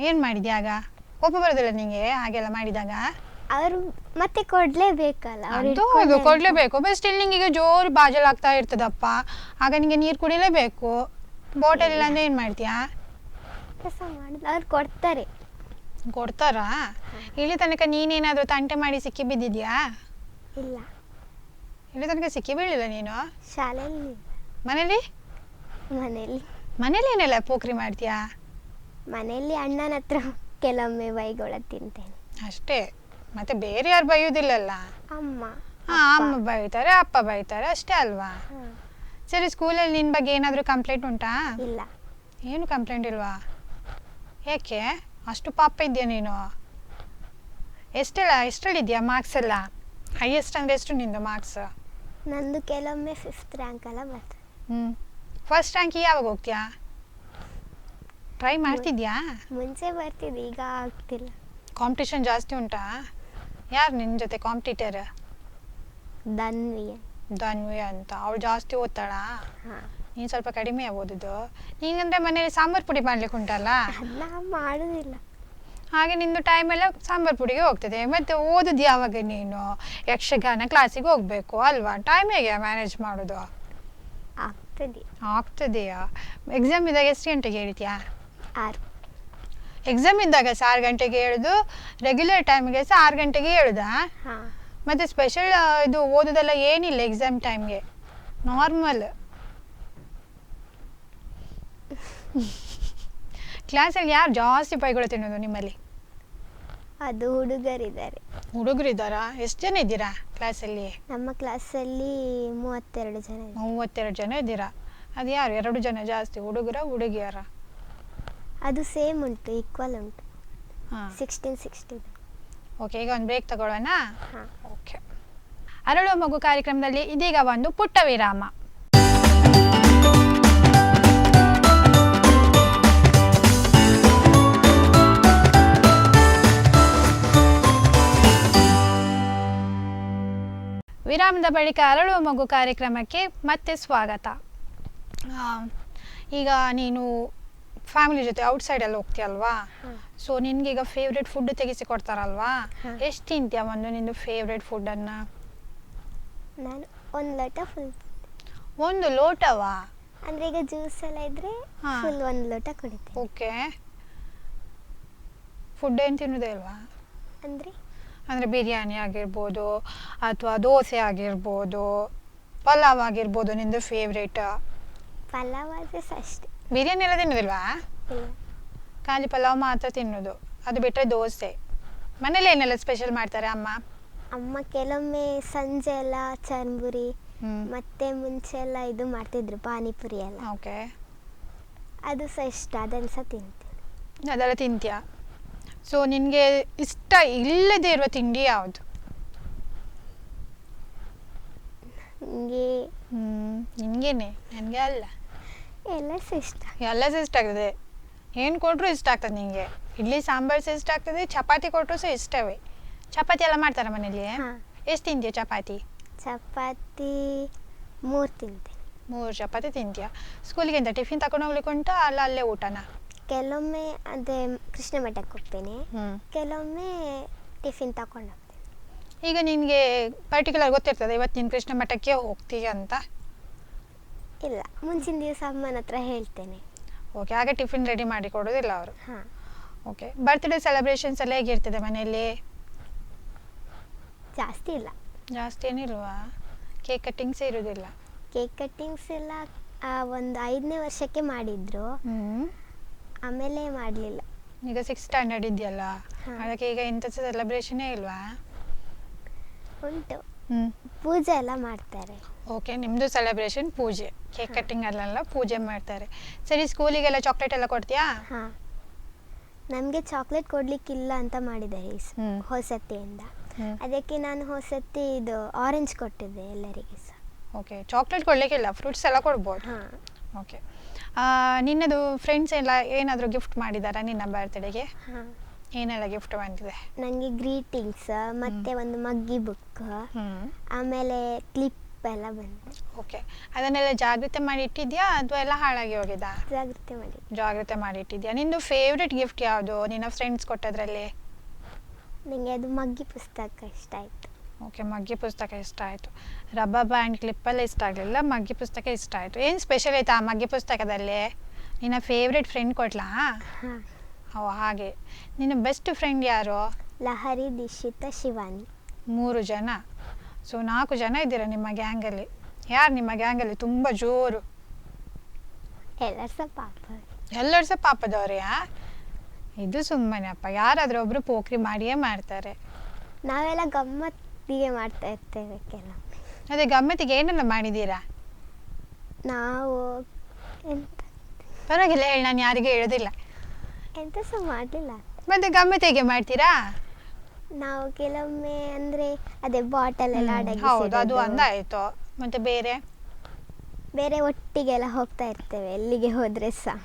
ಏನು ಮಾಡಿದ್ಯಾ ಆಗ ಕೋಪ ಬರೋದಿಲ್ಲ ನಿಂಗೆ ಹಾಗೆಲ್ಲ ಮಾಡಿದಾಗ? ಅವರು ಮತ್ತೆ ಕೊಡ್ಲೇಬೇಕಲ್ಲ ಅವ್ರು ಅದು ಹೌದು ಕೊಡಲೇಬೇಕು. ಬಟ್ ಸ್ಟಿಲ್ ನಿಂಗೆ ಜೋರು ಬಾಜಲ್ ಆಗ್ತಾ ಇರ್ತದಪ್ಪ. ಆಗ ನಿಂಗೆ ನೀರು ಕುಡಿಲೇಬೇಕು. ಬಾಟಲ್ ಇಲ್ಲ ಅಂದ್ರೆ ಏನು ಮಾಡ್ತೀಯಾ? ಕೆಲಸ ಅವ್ರು ಕೊಡ್ತಾರೆ. ಕೊಡ್ತಾರಾ? ಇಲ್ಲಿ ತನಕ ನೀನೇನಾದರೂ ತಂಟೆ ಮಾಡಿ ಸಿಕ್ಕಿ ಬಿದ್ದಿದ್ಯಾ? ಇಲ್ಲ. ಇಲ್ಲಿ ತನಕ ಸಿಕ್ಕಿ ಬೀಳಿಲ್ಲ ನೀನು? ಶಾಲೆಯಲ್ಲಿ. ಮನೇಲಿ? ಮನೆಯಲ್ಲಿ ಮನೇಲಿ ಏನೆಲ್ಲ ಪೋಖ್ರಿ ಮಾಡ್ತೀಯಾ? ಮನೆಯಲ್ಲಿ ಅಣ್ಣನ ಹತ್ರ ಕೆಲವೊಮ್ಮೆ ಬೈಗೊಳ ತಿಂತೇನೆ. ಅಷ್ಟೇ. ಮತ್ತೆ ಬೇರೆ ಯಾರು ಬೈಯೋದಿಲ್ಲಲ್ಲ? ಅಮ್ಮ ಹಾ ಅಮ್ಮ ಬೈತಾರೆ ಅಪ್ಪ ಬೈತಾರೆ ಅಷ್ಟೇ ಅಲ್ವಾ? ಸರಿ ಸ್ಕೂಲಲ್ಲಿ ನಿನ್ನ ಬಗ್ಗೆ ಏನಾದರೂ ಕಂಪ್ಲೇಂಟ್ ಉಂಟಾ? ಇಲ್ಲ. ಏನು ಕಂಪ್ಲೇಂಟ್ ಇಲ್ವಾ? ಏಕೆ ಅಷ್ಟು ಪಾಪ ಇದೆಯಾ ನೀನು? ಎಷ್ಟೆಲ್ಲ ಎಷ್ಟರಲ್ಲಿದ್ಯಾ ಮಾರ್ಕ್ಸ್ ಎಲ್ಲ? ಹೈಯೆಸ್ಟ್ ಅಂದ್ರೆ ಎಷ್ಟು ನಿಂದು ಮಾರ್ಕ್ಸ್ ನಂದು ಕೆಲವೊಮ್ಮೆ ಫಿಫ್ತ್ ರ್ಯಾಂಕ್ ಅಲ್ಲ ಬರ್ತದೆ ಹ್ಞೂ ಫಸ್ಟ್ ರ್ಯಾಂಕ್ ಯಾವಾಗ ಹೋಗ್ತೀಯಾ? ಟ್ರೈ ಮಾಡ್ತಿದ್ಯಾ? ಮುಂಚೆ ಬರ್ತಿದ್ದೆ ಈಗ ಆಗ್ತಿಲ್ಲ. ಕಾಂಪಿಟೇಷನ್ ಜಾಸ್ತಿ ಉಂಟಾ? ಯಾರು ನಿನ್ನ ಜೊತೆ ಕಾಂಪಿಟೇಟರ್ ಧನ್ವಿ ಧನ್ವಿ ಅಂತ ಅವಳು ಜಾಸ್ತಿ ಓದ್ತಾಳಾ? ಹಾಂ. ನೀನು ಸ್ವಲ್ಪ ಕಡಿಮೆ ಓದೋದು. ನೀನಂದ್ರೆ ಮನೇಲಿ ಸಾಂಬಾರ್ ಪುಡಿ ಮಾಡ್ಲಿಕ್ಕೆ ಉಂಟಲ್ಲ? ಅದನ್ನ ಮಾಡೋದಿಲ್ಲ. ಹಾಗೆ ನಿಂದು ಟೈಮ್ ಎಲ್ಲ ಸಾಂಬಾರ್ ಪುಡಿಗೆ ಹೋಗ್ತದೆ. ಮತ್ತೆ ಓದೋದು ಯಾವಾಗ ನೀನು? ಯಕ್ಷಗಾನ ಕ್ಲಾಸಿಗೆ ಹೋಗ್ಬೇಕು ಅಲ್ವಾ? ಟೈಮ್ ಹೇಗೆ ಮ್ಯಾನೇಜ್ ಮಾಡೋದು? ಆಗ್ತದೆ. ಆಗ್ತದೆಯಾ? ಎಕ್ಸಾಮ್ ಇದ್ದಾಗ ಎಷ್ಟು ಗಂಟೆಗೆ ಹೇಳ್ತೀಯಾ ಆರು. ಎಕ್ಸಾಮ್ ಇದ್ದಾಗ ಸಹ ಆರು ಗಂಟೆಗೆ ಹೇಳುದು ರೆಗ್ಯುಲರ್ ಟೈಮ್ಗೆ ಸಹ ಆರು ಗಂಟೆಗೆ ಹೇಳುದಾ? ಹಾಂ. ಮತ್ತೆ ಸ್ಪೆಷಲ್ ಇದು ಓದೋದೆಲ್ಲ ಏನಿಲ್ಲ ಎಕ್ಸಾಮ್ ಟೈಮ್ಗೆ ನಾರ್ಮಲ್ ಕ್ಲಾಸಲ್ಲಿ ಯಾರು ಜಾಸ್ತಿ ಪೈಗಳು ತಿನ್ನೋದು ನಿಮ್ಮಲ್ಲಿ? ಅದು ಹುಡುಗರಿದ್ದಾರೆ. ಹುಡುಗರಿದ್ದಾರಾ? ಎಷ್ಟು ಜನ ಇದ್ದೀರಾ ಕ್ಲಾಸಲ್ಲಿ ನಮ್ಮ ಕ್ಲಾಸಲ್ಲಿ ಮೂವತ್ತೆರಡು ಜನ ಇದ್ದಾರೆ. ಮೂವತ್ತೆರಡು ಜನ ಇದ್ದೀರಾ? ಅದು ಯಾರು ಎರಡು ಜನ ಜಾಸ್ತಿ ಹುಡುಗರ ಹುಡುಗಿಯರ? ಅದು ಸೇಮ್ ಉಂಟು ಈಕ್ವಲ್ ಉಂಟು. ಹಾಂ. ಸಿಕ್ಸ್ಟೀನ್ ಓಕೆ ಈಗ ಒಂದು ಬ್ರೇಕ್ ತಗೊಳ್ಳೋಣ? ಹಾಂ. ಓಕೆ ಅರಳುವ ಮಗು ಕಾರ್ಯಕ್ರಮದಲ್ಲಿ ಇದೀಗ ಒಂದು ಪುಟ್ಟ ವಿರಾಮ. ವಿರಾಮದ ಬಳಿಕ ಅರಳುವ ಮಗು ಕಾರ್ಯಕ್ರಮಕ್ಕೆ ಮತ್ತೆ ಸ್ವಾಗತ. ಈಗ ನೀನು ಫ್ಯಾಮಿಲಿ ಜೊತೆ ಔಟ್ಸೈಡ್ ಎಲ್ಲ ಹೋಗ್ತೀಯಲ್ವಾ ಸೊ ನಿನ್ಗೆ ಈಗ ಫೇವ್ರೆಟ್ ಫುಡ್ ತೆಗಿಸಿ ಕೊಡ್ತಾರಲ್ವಾ. ಎಷ್ಟು ತಿಂತೀಯ ಒಂದು ನಿಂದು ಫೇವ್ರೆಟ್ ಫುಡ್ಡನ್ನ ನಾನು ಒಂದು ಲೋಟ ಫುಲ್ ಒಂದು ಲೋಟವಾ? ಅಂದ್ರೆ ಈಗ ಜ್ಯೂಸ್ ಎಲ್ಲ ಇದ್ರೆ ಫುಲ್ ಒಂದು ಲೋಟ ಕುಡಿತೀನಿ. ಓಕೆ. ಫುಡ್ ಏನು ತಿನ್ನೋದೇ ಅಲ್ವಾ ಅಂದ್ರೆ? ಅಂದರೆ ಬಿರಿಯಾನಿ ಆಗಿರ್ಬೋದು ಅಥವಾ ದೋಸೆ ಆಗಿರ್ಬೋದು ಪಲಾವ್ ಆಗಿರ್ಬೋದು ನಿಂದು ಫೇವ್ರೇಟ್ ಪಲಾವ್ ಆದರೆ ಅಷ್ಟೇ ಬಿರಿಯಾನಿ ಎಲ್ಲ ತಿನ್ನೋದಿಲ್ವಾ? ಖಾಲಿ ಪಲಾವ್ ಮಾತ್ರ ತಿನ್ನೋದು. ಅದು ಬಿಟ್ಟರೆ ದೋಸೆ. ಮನೇಲಿ ಏನೆಲ್ಲ ಸ್ಪೆಷಲ್ ಮಾಡ್ತಾರೆ ಅಮ್ಮ? ಅಮ್ಮ ಕೆಲವೊಮ್ಮೆ ಸಂಜೆ ಎಲ್ಲ ಚರ್ಮುರಿ ಮತ್ತೆ ಮುಂಚೆ ಎಲ್ಲ ಇದು ಮಾಡ್ತಿದ್ರು ಪಾನಿಪುರಿ ಎಲ್ಲ. ಓಕೆ. ಅದು ಸಹ ಇಷ್ಟ ಅದನ್ನು ಸಹ ತಿಂತೀನಿ. ಅದೆಲ್ಲ ತಿಂತೀಯಾ? ಸೊ ನಿನಗೆ ಇಷ್ಟ ಇಲ್ಲದೆ ಇರುವ ತಿಂಡಿ ಯಾವುದು? ನನಗೆ ಹ್ಞೂ ನಿನಗೇನೆ? ನನಗೆ ಅಲ್ಲ. ಎಲ್ಲ ಸಹ ಇಷ್ಟ ಇಷ್ಟ ಆಗ್ತದೆ. ಏನು ಕೊಟ್ಟರು ಇಷ್ಟ ಆಗ್ತದೆ ನಿನಗೆ ಇಡ್ಲಿ ಸಾಂಬಾರ್ಸ್ ಇಷ್ಟ ಆಗ್ತದೆ ಚಪಾತಿ ಕೊಟ್ಟರು ಸಹ ಇಷ್ಟವೇ. ಚಪಾತಿ ಎಲ್ಲ ಮಾಡ್ತಾರ ಮನೇಲಿ ಹಾಂ. ಎಷ್ಟು ತಿಂತೀಯ ಚಪಾತಿ? ಚಪಾತಿ ಮೂರು ತಿಂತೀನಿ ಮೂರು ಚಪಾತಿ ತಿಂತೀಯ ಸ್ಕೂಲಿಗೆ ಎಂತ ಟಿಫಿನ್ ತಗೊಂಡು ಹೋಗ್ಲಿಕ್ಕೆ ಉಂಟಾ ಅಲ್ಲ ಅಲ್ಲೇ ಊಟನ? ಕೆಲವೊಮ್ಮೆ ಅದೇ ಕೃಷ್ಣ ಮಠಕ್ಕೆ ಹೋಗ್ತೇನೆ. ಹ್ಞೂ ಕೆಲವೊಮ್ಮೆ ಟಿಫಿನ್ ತಗೊಂಡು ಹೋಗ್ತೇನೆ. ಈಗ ನಿನಗೆ ಪರ್ಟಿಕ್ಯುಲರ್ ಗೊತ್ತಿರ್ತದೆ ಇವತ್ತು ನೀನು ಕೃಷ್ಣ ಮಠಕ್ಕೆ ಹೋಗ್ತೀಯ ಅಂತ? ಇಲ್ಲ ಮುಂಚಿನ ದಿವಸ ಅಮ್ಮನ ಹತ್ರ ಹೇಳ್ತೇನೆ. ಓಕೆ ಹಾಗೆ ಟಿಫಿನ್ ರೆಡಿ ಮಾಡಿ ಕೊಡೋದಿಲ್ಲ ಅವರು? ಹಾಂ. ಓಕೆ ಬರ್ತ್ಡೇ ಸೆಲೆಬ್ರೇಷನ್ಸ್ ಎಲ್ಲ ಹೇಗಿರ್ತದೆ ಮನೆಯಲ್ಲಿ? ಜಾಸ್ತಿ ಇಲ್ಲ. ಜಾಸ್ತಿ ಏನಿಲ್ವಾ? ಕೇಕ್ ಕಟ್ಟಿಂಗ್ಸ್ ಇರೋದಿಲ್ಲ. ಕೇಕ್ ಕಟ್ಟಿಂಗ್ಸ್ ಎಲ್ಲ ಒಂದು ಐದನೇ ವರ್ಷಕ್ಕೆ ಮಾಡಿದ್ರು. ಹ್ಞೂ ಆಮೇಲೆ ಮಾಡಲಿಲ್ಲ. ಈಗ ಸಿಕ್ಸ್ ಸ್ಟ್ಯಾಂಡರ್ಡ್ ಇದೆಯಲ್ಲ? ಹಾ. ಅದಕ್ಕೆ ಈಗ ಇಂಥ ಸೆಲೆಬ್ರೇಷನೇ ಇಲ್ವಾ? ಉಂಟು. ಹ್ಞೂ ಪೂಜೆ ಎಲ್ಲ ಮಾಡ್ತಾರೆ. ಓಕೆ ನಿಮ್ಮದು ಸೆಲೆಬ್ರೇಷನ್ ಪೂಜೆ. ಕೇಕ್ ಕಟ್ಟಿಂಗ್ ಅಲ್ಲೆಲ್ಲ ಪೂಜೆ ಮಾಡ್ತಾರೆ. ಸರಿ ಸ್ಕೂಲಿಗೆಲ್ಲ ಚಾಕ್ಲೇಟ್ ಎಲ್ಲ ಕೊಡ್ತೀಯಾ? ಹಾಂ. ನಮಗೆ ಚಾಕ್ಲೇಟ್ ಕೊಡ್ಲಿಕ್ಕಿಲ್ಲ ಅಂತ ಮಾಡಿದ್ದಾರೆ ಹ್ಮ್. ಹೊಸತಿಯಿಂದ. ಅದಕ್ಕೆ ನಾನು ಹೊಸತಿ ಇದು ಆರೆಂಜ್ ಕೊಟ್ಟಿದ್ದೆ ಎಲ್ಲರಿಗೆ ಸಹ. ಓಕೆ ಚಾಕ್ಲೇಟ್ ಕೊಡ್ಲಿಕ್ಕಿಲ್ಲ ಫ್ರೂಟ್ಸ್ ಎಲ್ಲ ಕೊಡ್ಬೋದು. ಹಾಂ. ಓಕೆ ನಿನ್ನದು ಫ್ರೆಂಡ್ಸ್ ಎಲ್ಲ ಏನಾದರೂ ಗಿಫ್ಟ್ ಮಾಡಿದ್ದಾರಾ ನಿನ್ನ ಬರ್ತ್ಡೇಗೆ ಹಾಂ. ಏನೆಲ್ಲ ಗಿಫ್ಟ್ ಬಂದಿದೆ? ನನಗೆ ಗ್ರೀಟಿಂಗ್ಸ್ ಮತ್ತೆ ಒಂದು ಮಗ್ಗಿ ಬುಕ್ ಹ್ಞೂ ಆಮೇಲೆ ಕ್ಲಿಪ್ ಎಲ್ಲ ಬಂದಿದೆ ಓಕೆ ಅದನ್ನೆಲ್ಲ ಜಾಗ್ರತೆ ಮಾಡಿ ಇಟ್ಟಿದ್ಯಾ ಅಥವಾ ಎಲ್ಲ ಹಾಳಾಗಿ ಹೋಗಿದಾ? ಜಾಗ್ರತೆ ಮಾಡಿ. ಜಾಗ್ರತೆ ಮಾಡಿ ಇಟ್ಟಿದ್ಯಾ? ನಿಂದು ಫೇವ್ರೆಟ್ ಗಿಫ್ಟ್ ಯಾವುದು? ನಿನ್ನ ಫ್ರೆಂಡ್ಸ್ ಕೊಟ್ಟದ್ರಲ್ಲಿ? ನನಗೆ ಅದು ಮಗ್ಗಿ ಪುಸ್ತಕ ಇಷ್ಟ ಆಯಿತು. ಓಕೆ ಮಗ್ಗಿ ಪುಸ್ತಕ ಇಷ್ಟ ಆಯಿತು. ರಬ್ಬರ್ ಬ್ಯಾಂಡ್ ಕ್ಲಿಪ್ಪೆಲ್ಲ ಇಷ್ಟ ಆಗಲಿಲ್ಲ ಮಗ್ಗಿ ಪುಸ್ತಕ ಇಷ್ಟ ಆಯಿತು. ಏನು ಸ್ಪೆಷಲ್ ಆಯ್ತಾ ಆ ಮಗ್ಗಿ ಪುಸ್ತಕದಲ್ಲಿ? ನಿನ್ನ ಫೇವ್ರೆಟ್ ಫ್ರೆಂಡ್ ಕೊಟ್ಲಾ? ಹಾಂ. ಓ ಹಾಗೆ. ನಿನ್ನ ಬೆಸ್ಟ್ ಫ್ರೆಂಡ್ ಯಾರು? ಲಹರಿ ದೀಕ್ಷಿತ ಶಿವಾನಿ. ಮೂರು ಜನ. ಸೊ ನಾಲ್ಕು ಜನ ಇದ್ದೀರಾ ನಿಮ್ಮ ಗ್ಯಾಂಗಲ್ಲಿ ಯಾರು ನಿಮ್ಮ ಗ್ಯಾಂಗಲ್ಲಿ ತುಂಬ ಜೋರು. ಎಲ್ಲರೂ ಸಹ ಪಾಪ ಎಲ್ಲರೂ ಸಹ ಪಾಪದವ್ರೆಯಾ ಇದು ಸುಮ್ಮನೆ ಅಪ್ಪ ಯಾರಾದರೂ ಒಬ್ರು ಪೋಖ್ರಿ ಮಾಡಿಯೇ ಮಾಡ್ತಾರೆ. ನಾವೆಲ್ಲ ಗಮ್ಮತ್ತಿಗೆ ಮಾಡ್ತಾ ಇರ್ತೇವೆ ಅದೇ ಗಮ್ಮತ್ತಿಗೆ ಏನೆಲ್ಲ ಮಾಡಿದ್ದೀರಾ? ನಾವು ಎಂತ ಪರವಾಗಿಲ್ಲ ಹೇಳಿ ನಾನು ಯಾರಿಗೂ ಹೇಳೋದಿಲ್ಲ. ಎಂತ ಸಹ ಮಾಡಲಿಲ್ಲ. ಮತ್ತೆ ಗಮ್ಮತ್ತಿಗೆ ಮಾಡ್ತೀರಾ? ನಾವು ಕೆಲವೊಮ್ಮೆ ಅಂದ್ರೆ ಅದೇ ಬಾಟಲ್ ಎಲ್ಲ ಹೌದು ಅದು. ಅಂದಾಯ್ತು. ಮತ್ತೆ ಬೇರೆ? ಬೇರೆ ಒಟ್ಟಿಗೆಲ್ಲ ಹೋಗ್ತಾ ಇರ್ತೇವೆ ಎಲ್ಲಿಗೆ ಹೋದ್ರೆ ಸಹ.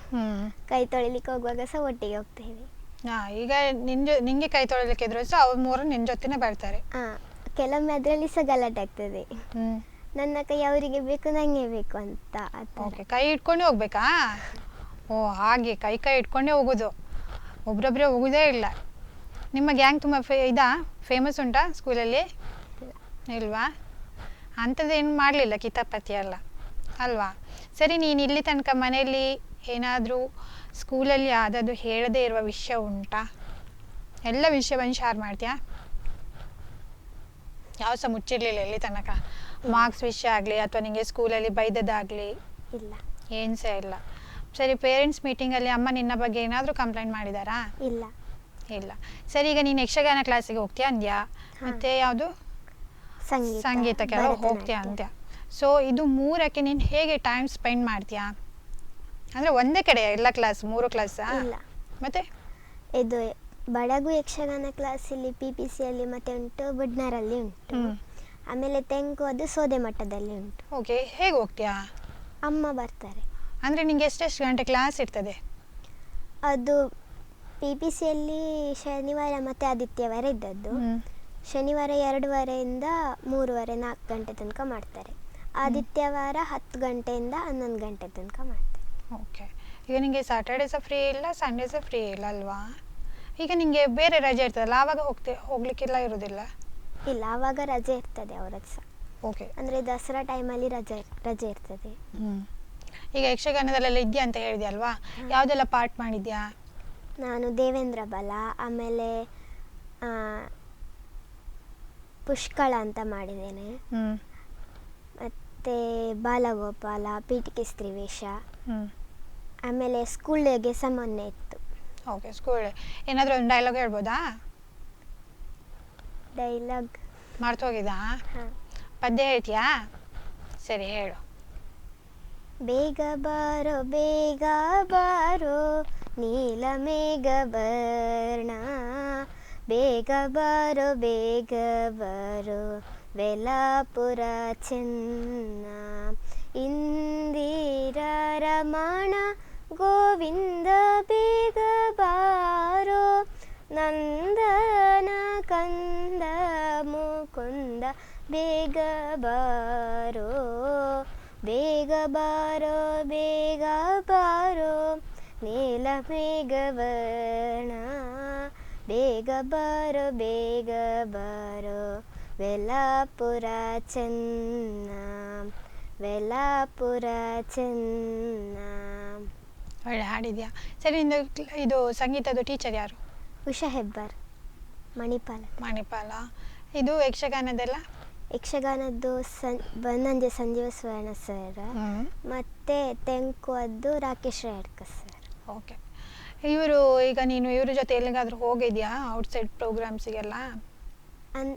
ಕೈ ತೊಳಿಲಿಕ್ಕೆ ಹೋಗುವಾಗ ಸಹ ಒಟ್ಟಿಗೆ ಹೋಗ್ತೇವೆ. ಹಾ ಈಗ ನಿಂಜ ನಿಂಗೆ ಕೈ ತೊಳಿಲಿಕ್ಕೆ ಇದ್ರು ಸಹ ಅವ್ರು ಮೂರು ನಿನ್ ಜೊತೆನೆ ಬರ್ತಾರೆ. ಆ, ಕೆಲವೊಮ್ಮೆ ಅದರಲ್ಲಿ ಸಹ ಗಲಾಟೆ ಆಗ್ತದೆ. ಹ್ಮ್. ನನ್ನ ಕೈ ಅವರಿಗೆ ಬೇಕು ನಂಗೆ ಬೇಕು ಅಂತ ಆ ಥರ. ಓಕೆ ಕೈ ಇಟ್ಕೊಂಡೇ ಹೋಗ್ಬೇಕಾ? ಓ ಹಾಗೆ ಕೈ ಕೈ ಇಟ್ಕೊಂಡೇ ಹೋಗೋದು. ಒಬ್ರೊಬ್ರೆ ಹೋಗುದೇ ಇಲ್ಲ. ನಿಮ್ಮ ಗ್ಯಾಂಗ್ ತುಂಬ ಫೇ ಇದಾ? ಫೇಮಸ್ ಉಂಟಾ ಸ್ಕೂಲಲ್ಲಿ ಇಲ್ವಾ? ಅಂಥದ್ದೇನು ಮಾಡಲಿಲ್ಲ ಕಿತಾಪತಿ ಎಲ್ಲ ಅಲ್ವಾ? ಸರಿ ನೀನು ಇಲ್ಲಿ ತನಕ ಮನೆಯಲ್ಲಿ ಏನಾದರೂ ಸ್ಕೂಲಲ್ಲಿ ಯಾವುದಾದ್ರು ಹೇಳದೇ ಇರುವ ವಿಷಯ ಉಂಟಾ? ಎಲ್ಲ ವಿಷಯವನ್ನು ಶೇರ್ ಮಾಡ್ತೀಯಾ? ಯಾವ ಸಹ ಮುಚ್ಚಿರಲಿಲ್ಲ ಇಲ್ಲಿ ತನಕ. ಮಾರ್ಕ್ಸ್ ವಿಷಯ ಆಗಲಿ ಅಥವಾ ನಿಮಗೆ ಸ್ಕೂಲಲ್ಲಿ ಬೈದದ್ದಾಗಲಿ? ಇಲ್ಲ. ಏನು ಸಹ ಇಲ್ಲ. ಸರಿ ಪೇರೆಂಟ್ಸ್ ಮೀಟಿಂಗಲ್ಲಿ ಅಮ್ಮ ನಿನ್ನ ಬಗ್ಗೆ ಏನಾದರೂ ಕಂಪ್ಲೇಂಟ್ ಮಾಡಿದಾರಾ? ಇಲ್ಲ. ಇಲ್ಲ. ಸರಿ ಈಗ ನೀನು ಯಕ್ಷಗಾನ ಕ್ಲಾಸಿಗೆ ಹೋಗ್ತೀಯಾ ಅಂದ್ಯಾ? ಮತ್ತೆ ಯಾವುದು? ಸಂಗೀತ. ಸಂಗೀತಕ್ಕೆ ಹೋಗ್ತೀಯಾ ಅಂದ್ಯ? ಅಂತ್ಯ ಸೊ ಇದು ಮೂರಕ್ಕೆ ನೀನು ಹೇಗೆ ಟೈಮ್ ಸ್ಪೆಂಡ್ ಮಾಡ್ತೀಯಾ? ಅಂದರೆ ಒಂದೇ ಕಡೆ ಎಲ್ಲ ಕ್ಲಾಸ್ ಮೂರು ಕ್ಲಾಸ್ ಇಲ್ಲ. ಮತ್ತೆ? ಇದು ಬಡಗು ಯಕ್ಷಗಾನ ಕ್ಲಾಸಲ್ಲಿ ಪಿ ಪಿ ಸಿಯಲ್ಲಿ ಮತ್ತೆ ಉಂಟು ಬುಡ್ನರಲ್ಲಿ ಉಂಟು. ಹ್ಞೂ ಆಮೇಲೆ ತೆಂಕು ಅದು ಸೋದೆ ಮಟ್ಟದಲ್ಲಿ ಉಂಟು. ಓಕೆ ಹೇಗೆ ಹೋಗ್ತೀಯಾ? ಅಮ್ಮ ಬರ್ತಾರೆ. ಅಂದರೆ ನಿಂಗೆ ಎಷ್ಟೆಷ್ಟು ಗಂಟೆ ಕ್ಲಾಸ್ ಇರ್ತದೆ? ಅದು ಪಿ ಪಿ ಸಿಯಲ್ಲಿ ಶನಿವಾರ ಮತ್ತು ಆದಿತ್ಯವಾರ ಇದ್ದದ್ದು. ಶನಿವಾರ ಎರಡೂವರೆಯಿಂದ ಮೂರುವರೆ ನಾಲ್ಕು ಗಂಟೆ ತನಕ ಮಾಡ್ತಾರೆ. ಆದಿತ್ಯವಾರ ಹತ್ತು ಗಂಟೆಯಿಂದ ಹನ್ನೊಂದು ಗಂಟೆ ತನಕ ಮಾಡ್ತಾರೆ. ಓಕೆ. ಈಗ ನಿಮಗೆ ಸಾಟರ್ಡೆ ಸಹ ಫ್ರೀ ಇಲ್ಲ ಸಂಡೇ ಸಹ ಫ್ರೀ ಇಲ್ಲ ಅಲ್ವಾ? ಈಗ ನಿಮಗೆ ಬೇರೆ ರಜೆ ಇರ್ತದಲ್ಲ ಆವಾಗ ಹೋಗ್ತೆ ಹೋಗ್ಲಿಕ್ಕೆಲ್ಲ ಇರೋದಿಲ್ಲ? ಇಲ್ಲ ಆವಾಗ ರಜೆ ಇರ್ತದೆ ಅವರದ್ದು ಸಹ ಓಕೆ. ಅಂದರೆ ದಸರಾ ಟೈಮಲ್ಲಿ ರಜೆ ರಜೆ ಇರ್ತದೆ. ಈಗ ಯಕ್ಷಗಾನದಲ್ಲೆಲ್ಲ ಇದೆಯಾ ಅಂತ ಹೇಳಿದೆ ಅಲ್ವಾ ಯಾವುದೆಲ್ಲ ಪಾರ್ಟ್ ಮಾಡಿದ್ಯಾ? ನಾನು ದೇವೇಂದ್ರ ಬಲ ಆಮೇಲೆ ಪುಷ್ಕಳ ಅಂತ ಮಾಡಿದ್ದೇನೆ. ಮತ್ತೆ ಬಾಲಗೋಪಾಲ ಪೀಠಿಕೆ ಸ್ತ್ರೀವೇಷ ಆಮೇಲೆ ಸ್ಕೂಲ್ ಡೇಗೆ ಸಮನ್ನೆ ಮೊನ್ನೆ ಇತ್ತು. Okay school. ಏನಾದರೂ ಒಂದು ಡೈಲಾಗ್ ಹೇಳ್ಬೋದಾ? ಡೈಲಾಗ್ ಮರ್ತೋಗಿದ್ದಾ? ಹಾಂ. ಪದ್ಯ ಹೇಳ್ತೀಯಾ? ಸರಿ ಹೇಳು. ಬೇಗ ಬಾರೋ ಬೇಗ ಬಾರೋ ನೀಲ ಮೇಘ ವರ್ಣ ಬೇಗ ಬಾರೋ ಬೇಗ ಬಾರೋ ವೆಲಾಪುರ ಚೆನ್ನ ಇಂದಿರ ರಮಣ ಗೋವಿಂದ ಬೇಗ ಬಾರೋ ನಂದನ ಕಂದ ಮುಕುಂದ ಬೇಗ ಬಾರೋ ಬೇಗ ಬಾರೋ ಬೇಗ ಬಾರೋ ನೀಲ ಮೇಘವರ್ಣ ಬೇಗ ಬಾರೋ ಬೇಗ ಬಾರೋ ವೆಲಾಪುರ ಚೆನ್ನ ವೆಲಾಪುರ ಚೆನ್ನ. ಒಳ್ಳೆ ಹಾಡಿದ್ಯಾ? ಸರಿ ಇಂದು ಇದು ಸಂಗೀತದ ಟೀಚರ್ ಯಾರು? ಉಷಾ ಹೆಬ್ಬಾರ್ ಮಣಿಪಾಲ. ಮಣಿಪಾಲ. ಇದು ಯಕ್ಷಗಾನದೆಲ್ಲ ಯಕ್ಷಗಾನದ್ದು ಸನ್ ಬನ್ನಂಜೆ ಸಂಜೀವ ಸುವರ್ಣ ಸರ್ ಮತ್ತೆ ತೆಂಕು ಅದು ರಾಕೇಶ್ ರಾಯಡ್ಕ ಸರ್ ಓಕೆ ಇವರು ಈಗ ನೀನು ಇವ್ರ ಜೊತೆ ಎಲ್ಲಿಗಾದ್ರೂ ಹೋಗಿದ್ಯಾ ಔಟ್ಸೈಡ್ ಪ್ರೋಗ್ರಾಮ್ಸಿಗೆಲ್ಲ ಅನ್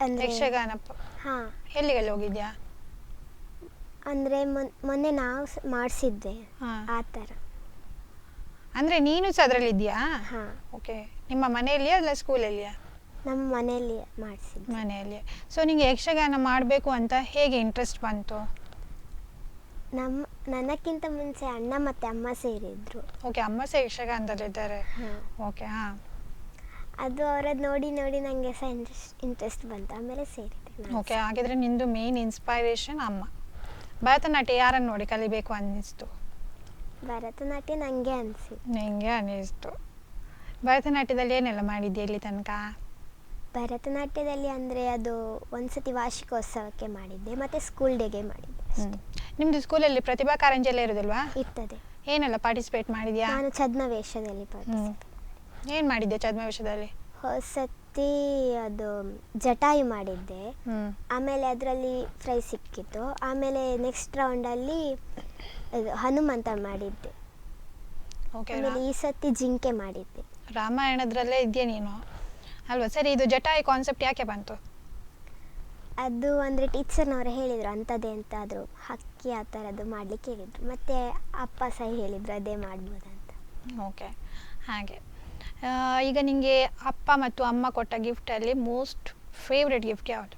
ಅಂದರೆ ಯಕ್ಷಗಾನ ಪ- ಹಾಂ. ಎಲ್ಲಿಗೆಲ್ಲ ಹೋಗಿದ್ಯಾ? ಅಂದರೆ ಮೊನ್ನೆ ನಾವು ಮಾಡಿಸಿದ್ದೆ. ಹಾಂ. ಆ ಥರ ಅಂದರೆ ನೀನು ಸಹ ಅದರಲ್ಲಿ ಇದೆಯಾ ಹಾಂ. ಓಕೆ ನಿಮ್ಮ ಮನೆಯಲ್ಲಿಯಾ ಅಲ್ಲ ಸ್ಕೂಲಲ್ಲಿಯಾ ನಮ್ಮ ಮನೆಯಲ್ಲಿ ಮಾಡಿಸಿದ್ದೆ. ಮನೆಯಲ್ಲಿ ಸೊ ನಿಂಗೆ ಯಕ್ಷಗಾನ ಮಾಡಬೇಕು ಅಂತ ಹೇಗೆ ಇಂಟ್ರೆಸ್ಟ್ ಬಂತು? ನಮ್ಮ ನನಕ್ಕಿಂತ ಮುಂಚೆ ಅಣ್ಣ ಮತ್ತು ಅಮ್ಮ ಸೇರಿದ್ರು. ಓಕೆ ಅಮ್ಮ ಸಹ ಯಕ್ಷಗಾನದಲ್ಲಿದ್ದಾರೆ. ಹಾಂ ಓಕೆ ಹಾಂ. ಅದು ಅವರದ್ದು ನೋಡಿ ನೋಡಿ ನನಗೆ ಸಹ ಇಂಟ್ರೆಸ್ಟ್ ಇಂಟ್ರೆಸ್ಟ್ ಬಂತು. ಆಮೇಲೆ ಸೇರಿದೆ ನಾನು. ಓಕೆ ಹಾಗಿದ್ರೆ ನಿಂದು ಮೇನ್ ಇನ್ಸ್ಪೈರೇಷನ್ ಅಮ್ಮ. ಭರತನಾಟ್ಯ ಯಾರನ್ನು ನೋಡಿ ಕಲಿಬೇಕು ಅನ್ನಿಸ್ತು. ಭರತನಾಟ್ಯ ನನಗೆ ಅನಿಸಿ ನಿಂಗೆ ಅನ್ನಿಸ್ತು. ಭರತನಾಟ್ಯದಲ್ಲಿ ಏನೆಲ್ಲ ಮಾಡಿದ್ಯಾ ಇಲ್ಲಿ ತನಕ? ಭರತನಾಟ್ಯದಲ್ಲಿ ಅಂದರೆ ಅದು ಒಂದ್ಸತಿ ವಾರ್ಷಿಕೋತ್ಸವಕ್ಕೆ ಮಾಡಿದ್ದೆ ಮತ್ತು ಸ್ಕೂಲ್ ಡೇಗೆ ಮಾಡಿದ್ದೆ ಅಷ್ಟೇ. ನಿಮ್ಮದು ಸ್ಕೂಲಲ್ಲಿ ಪ್ರತಿಭಾ ಕಾರಂಜಿ ಎಲ್ಲ ಇರೋದಿಲ್ವಾ? ಇರ್ತದೆ. ಏನೆಲ್ಲ ಪಾರ್ಟಿಸಿಪೇಟ್ ಮಾಡಿದ್ಯಾ? ನಾನು ಛದ್ಮ ವೇಷದಲ್ಲಿ ಪಾರ್ಟಿಸಿಪೇಟ್ ಏನು ಮಾಡಿದ್ದೆ ಛದ್ಮವೇಷದಲ್ಲಿ? ಹೊಸತಿ ಅದು ಜಟಾಯು ಮಾಡಿದ್ದೆ. ಆಮೇಲೆ ಅದರಲ್ಲಿ ಫ್ರೈ ಸಿಕ್ಕಿತ್ತು. ಆಮೇಲೆ ನೆಕ್ಸ್ಟ್ ರೌಂಡಲ್ಲಿ ಇದು ಹನುಮಂತ ಮಾಡಿದ್ದೆ. ಓಕೆ ಆಮೇಲೆ ಈ ಸತಿ ಜಿಂಕೆ ಮಾಡಿದ್ದೆ. ರಾಮಾಯಣದ್ರಲ್ಲೇ ಇದೆಯಾ ನೀನು? ಅಲ್ವಾ? ಸರಿ ಇದು ಜಟಾಯಿ ಕಾನ್ಸೆಪ್ಟ್ ಯಾಕೆ ಬಂತು? ಅದು ಅಂದರೆ ಟೀಚರ್ನವರು ಹೇಳಿದರು ಅಂಥದ್ದೇ ಎಂತಾದರೂ ಹಕ್ಕಿ ಆ ಥರದ್ದು ಮಾಡಲಿಕ್ಕೆ ಹೇಳಿದರು. ಮತ್ತು ಅಪ್ಪ ಸಹ ಹೇಳಿದರು ಅದೇ ಮಾಡ್ಬೋದಂತ. ಓಕೆ ಹಾಗೆ. ಈಗ ನಿಮಗೆ ಅಪ್ಪ ಮತ್ತು ಅಮ್ಮ ಕೊಟ್ಟ ಗಿಫ್ಟಲ್ಲಿ ಮೋಸ್ಟ್ ಫೇವ್ರೆಟ್ ಗಿಫ್ಟ್ ಯಾವುದು?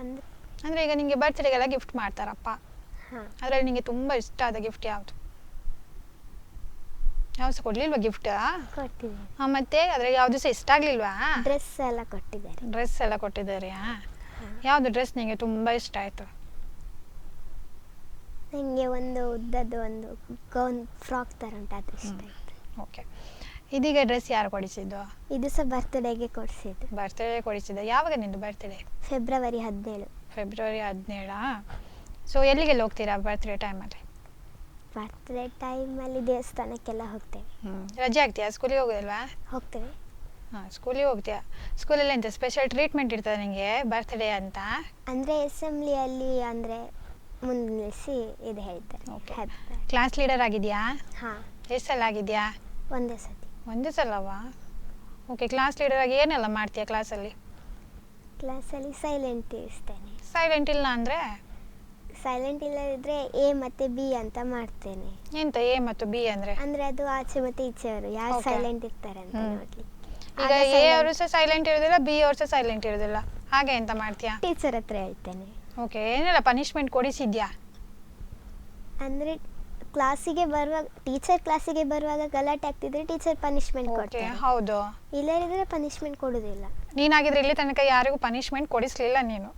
ಅಂದರೆ ಅಂದರೆ ಈಗ ನಿಮಗೆ ಬರ್ತ್ಡೇಗೆಲ್ಲ ಗಿಫ್ಟ್ ಮಾಡ್ತಾರಪ್ಪ. ಹಾಂ. ಅದರಲ್ಲಿ ನಿಮಗೆ ತುಂಬ ಇಷ್ಟ ಆದ ಗಿಫ್ಟ್ ಯಾವುದು? ಯಾವ ಸಹ ಕೊಡ್ಲಿಲ್ವಾ ಗಿಫ್ಟ್ ಕೊಟ್ಟಿದ್ದಾರೆ ಮತ್ತೆ ಅದ್ರಾಗ ಯಾವುದು ಸಹ ಇಷ್ಟ ಆಗ್ಲಿಲ್ವಾ? ಡ್ರೆಸ್ ಎಲ್ಲ ಕೊಟ್ಟಿದ್ದಾರೆ. ಡ್ರೆಸ್ ಎಲ್ಲ ಕೊಟ್ಟಿದ್ದಾರೆ. ಯಾವುದು ಡ್ರೆಸ್ ನಿಮಗೆ ತುಂಬಾ ಇಷ್ಟ ಆಯ್ತು? ನನಗೆ ಒಂದು ಉದ್ದದ್ದು ಒಂದು ಗೌನ್ ಫ್ರಾಕ್ ಥರ ಉಂಟು ಅದು ಇಷ್ಟ ಆಯ್ತು. ಓಕೆ ಇದೀಗ ಡ್ರೆಸ್ ಯಾರು ಕೊಡಿಸಿದ್ದು? ಇದು ಸಹ ಬರ್ತ್ಡೇಗೆ ಕೊಡಿಸಿದ್ದು. ಬರ್ತ್ಡೇ ಕೊಡಿಸಿದ್ದು. ಯಾವಾಗ ನಿಂದು ಬರ್ತ್ಡೇ ಫೆಬ್ರವರಿ ಹದಿನೇಳು. ಫೆಬ್ರವರಿ ಹದಿನೇಳಾ? ಸೊ ಎಲ್ಲಿಗೆಲ್ಲ ಹೋಗ್ತೀರಾ ಬರ್ತ್ಡೇ ಟೈಮಲ್ಲಿ ಬರ್ತ್ಡೇ ಟೈಮಲ್ಲಿ ದೇವಸ್ಥಾನಕ್ಕೆಲ್ಲ ಹೋಗ್ತೇವೆ. ರಜೆ ಆಗ್ತೀಯಾ? ಸ್ಕೂಲಿಗೆ ಹೋಗೋದಲ್ವಾ? ಹೋಗ್ತೇವೆ. ಹಾಂ ಸ್ಕೂಲಿಗೆ ಹೋಗ್ತೀಯಾ. ಸ್ಕೂಲಲ್ಲಿ ಎಂತ ಸ್ಪೆಷಲ್ ಟ್ರೀಟ್ಮೆಂಟ್ ಇರ್ತದೆ ನಿಮಗೆ ಬರ್ತ್ಡೇ ಅಂತ? ಅಂದರೆ ಅಸೆಂಬ್ಲಿಯಲ್ಲಿ ಅಂದರೆ ಮುಂದಿಸಿ ಇದು ಹೇಳ್ತಾರೆ. ಓಕೆ ಕ್ಲಾಸ್ ಲೀಡರ್ ಆಗಿದೆಯಾ ಹಾಂ. ಎಷ್ಟು ಸಲ ಆಗಿದೆಯಾ ಒಂದೇ ಸತಿ. ಒಂದೇ ಸಲವಾ? ಓಕೆ ಕ್ಲಾಸ್ ಲೀಡರ್ ಆಗಿ ಏನೆಲ್ಲ ಮಾಡ್ತೀಯಾ ಕ್ಲಾಸಲ್ಲಿ ಕ್ಲಾಸಲ್ಲಿ ಸೈಲೆಂಟ್ ಇರ್ತೇನೆ. ಸೈಲೆಂಟ್ ಇಲ್ಲ ಅಂದರೆ ಸೈಲೆಂಟ್ ಇಲ್ಲದಿದ್ರೆ ಎ ಮತ್ತೆ ಬಿ ಅಂತ ಮಾಡ್ತೇನೆ. ಎಂತ ಎ ಮತ್ತು ಬಿ ಅಂದ್ರೆ? ಅಂದ್ರೆ ಅದು ಆಚೆ ಮತ್ತೆ ಈಚೆಯವರು ಯಾರು Okay. ಸೈಲೆಂಟ್ ಇರ್ತಾರೆ ಅಂತ ಹ್ಮ್. ನೋಡ್ಲಿಕ್ಕೆ ಈಗ ಎ ಅವರು ಸಹ ಸೈಲೆಂಟ್ ಇರೋದಿಲ್ಲ ಬಿ ಅವರು ಸಹ ಸೈಲೆಂಟ್ ಇರೋದಿಲ್ಲ. ಹಾಗೆ ಎಂತ ಮಾಡ್ತೀಯಾ? ಟೀಚರ್ ಹತ್ರ ಹೇಳ್ತೇನೆ. ಓಕೆ ಏನೆಲ್ಲ ಪನಿಷ್ಮೆಂಟ್ ಕೊಡಿಸಿದ್ಯಾ? ಅಂದ್ರೆ ಕ್ಲಾಸಿಗೆ ಬರುವಾಗ ಟೀಚರ್ ಕ್ಲಾಸಿಗೆ ಬರುವಾಗ ಗಲಾಟೆ ಆಗ್ತಿದ್ರೆ ಟೀಚರ್ ಪನಿಷ್ಮೆಂಟ್ ಓಕೆ ಕೊಡ್ತಾರೆ. ಹೌದು. ಇಲ್ಲದಿದ್ರೆ ಪನಿಷ್ಮೆಂಟ್ ಕೊಡುವುದಿಲ್ಲ ನೀನಾಗಿದ್ರೆ ಇಲ್ಲಿ ತನಕ ಯಾರಿಗೂ ಪನಿಷ್ಮೆಂಟ್ ಕೊಡಿಸ್ಲಿಲ್ಲ ನೀನು.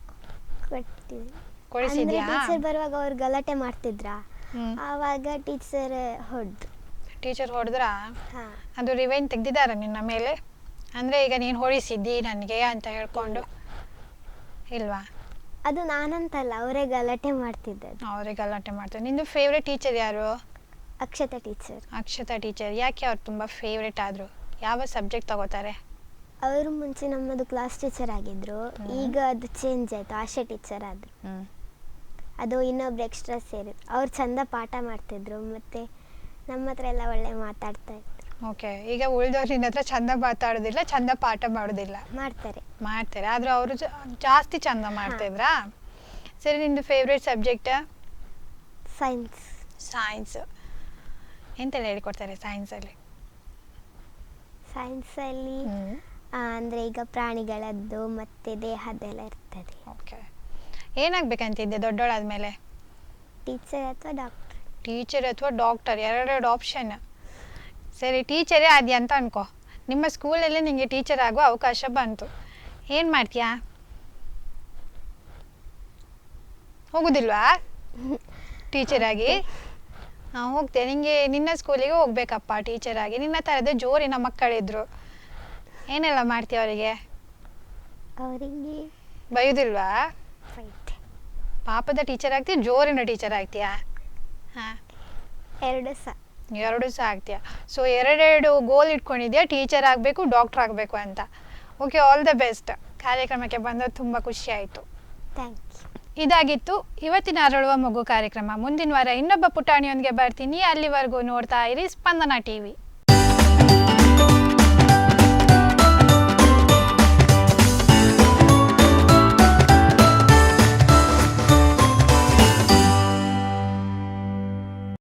ಕೊಡ್ತೀವಿ ಕೊಡಿಸಿದ್ಯಾ? ಟೀಚರ್ ಬರುವಾಗ ಅವ್ರು ಗಲಾಟೆ ಮಾಡ್ತಿದ್ರಾ. ಆವಾಗ ಟೀಚರ್ ಹೊಡ್ದು. ಟೀಚರ್ ಹೊಡೆದ್ರಾ? ಹಾಂ. ಅದು ರಿವೆಂಜ್ ತೆಗ್ದಿದ್ದಾರ ನಿನ್ನ ಮೇಲೆ? ಅಂದ್ರೆ ಈಗ ನೀನು ಹೊಡಿಸಿದ್ದಿ ನನಗೆ ಅಂತ ಹೇಳ್ಕೊಂಡು? ಇಲ್ವಾ? ಅದು ನಾನಂತಲ್ಲ ಅವರೇ ಗಲಾಟೆ ಮಾಡ್ತಿದ್ದೆ ಅವರೇ ಗಲಾಟೆ ಮಾಡ್ತಾರೆ. ನಿಂದು ಫೇವ್ರೆಟ್ ಟೀಚರ್ ಯಾರು? ಅಕ್ಷತಾ ಟೀಚರ್ ಅಕ್ಷತಾ ಟೀಚರ್ ಯಾಕೆ ಅವ್ರು ತುಂಬ ಫೇವ್ರೆಟ್ ಆದರು? ಯಾವ ಸಬ್ಜೆಕ್ಟ್ ತಗೋತಾರೆ? ಅವರು ಮುಂಚೆ ನಮ್ಮದು ಕ್ಲಾಸ್ ಟೀಚರ್ ಆಗಿದ್ರು. ಈಗ ಅದು ಚೇಂಜ್ ಆಯಿತು. ಆಶಾ ಟೀಚರ್ ಆದರು. ಅದು ಇನ್ನೊಬ್ರು ಎಕ್ಸ್ಟ್ರಾ ಸೇರಿ. ಅವ್ರು ಚಂದ ಪಾಠ ಮಾಡ್ತಿದ್ರು ಮತ್ತು ನಮ್ಮ ಹತ್ರ ಎಲ್ಲ ಒಳ್ಳೆ ಮಾತಾಡ್ತಾ ಇದ್ರು. ಓಕೆ ಈಗ ಉಳಿದವ್ರು ನಿನ್ನ ಹತ್ರ ಚಂದ ಮಾತಾಡೋದಿಲ್ಲ ಚಂದ ಪಾಠ ಮಾಡೋದಿಲ್ಲ. ಮಾಡ್ತಾರೆ. ಮಾಡ್ತಾರೆ ಆದ್ರೆ ಅವರು ಜಾಸ್ತಿ ಚಂದ ಮಾಡ್ತಿದ್ರಾ? ಸರಿ ನಿಂದು ಫೇವ್ರೇಟ್ ಸಬ್ಜೆಕ್ಟ್ ಸೈನ್ಸ್ ಸೈನ್ಸ್ ಎಂತೆಲ್ಲ ಹೇಳ್ಕೊಡ್ತಾರೆ ಸೈನ್ಸಲ್ಲಿ ಸೈನ್ಸಲ್ಲಿ ಅಂದರೆ ಈಗ ಪ್ರಾಣಿಗಳದ್ದು ಮತ್ತು ದೇಹದ್ದೆಲ್ಲ ಇರ್ತದೆ. ಓಕೆ ಏನಾಗ್ಬೇಕಂತಿದ್ದೆ ದೊಡ್ಡೋಳಾದ್ಮೇಲೆ? ಟೀಚರ್ ಅಥವಾ ಡಾಕ್ಟರ್ ಟೀಚರ್ ಅಥವಾ ಡಾಕ್ಟರ್ ಎರಡೆರಡು ಆಪ್ಷನ್ ಸರಿ ಟೀಚರೇ ಆದ್ಯ ಅಂತ ಅನ್ಕೋ. ನಿಮ್ಮ ಸ್ಕೂಲಲ್ಲಿ ನಿಮಗೆ ಟೀಚರ್ ಆಗುವ ಅವಕಾಶ ಬಂತು. ಏನು ಮಾಡ್ತೀಯಾ? ಹೋಗುದಿಲ್ವಾ? ಟೀಚರ್ ಆಗಿ? ಹಾಂ ಹೋಗ್ತೆ. ನಿಮಗೆ ನಿನ್ನ ಸ್ಕೂಲಿಗೆ ಹೋಗ್ಬೇಕಪ್ಪ ಟೀಚರ್ ಆಗಿ. ನಿನ್ನ ಥರದ ಜೋರಿನ ಮಕ್ಕಳಿದ್ರು. ಏನೆಲ್ಲ ಮಾಡ್ತೀಯ ಅವರಿಗೆ? ಅವರಿಗೆ ಬೈಯುದಿಲ್ವಾ? ಪಾಪದ ಟೀಚರ್ ಆಗ್ತೀಯ ಜೋರಿನ ಟೀಚರ್ ಆಗ್ತೀಯಾ? ಹಾಂ. ಎರಡು ಸಹ ಎರಡು ಸಹ ಆಗ್ತೀಯ. ಸೊ ಎರಡೆರಡು ಗೋಲ್ ಇಟ್ಕೊಂಡಿದ್ಯಾ ಟೀಚರ್ ಆಗಬೇಕು ಡಾಕ್ಟರ್ ಆಗಬೇಕು ಅಂತ. ಓಕೆ ಆಲ್ ದ ಬೆಸ್ಟ್ ಕಾರ್ಯಕ್ರಮಕ್ಕೆ ಬಂದದ್ದು ತುಂಬ ಖುಷಿ ಆಯಿತು. ಥ್ಯಾಂಕ್ ಯು ಇದಾಗಿತ್ತು ಇವತ್ತಿನ ಅರಳುವ ಮಗು ಕಾರ್ಯಕ್ರಮ. ಮುಂದಿನ ವಾರ ಇನ್ನೊಬ್ಬ ಪುಟಾಣಿಯೊಂದಿಗೆ ಬರ್ತೀನಿ. ಅಲ್ಲಿವರೆಗೂ ನೋಡ್ತಾ ಇರಿ ಸ್ಪಂದನ ಟಿ ವಿ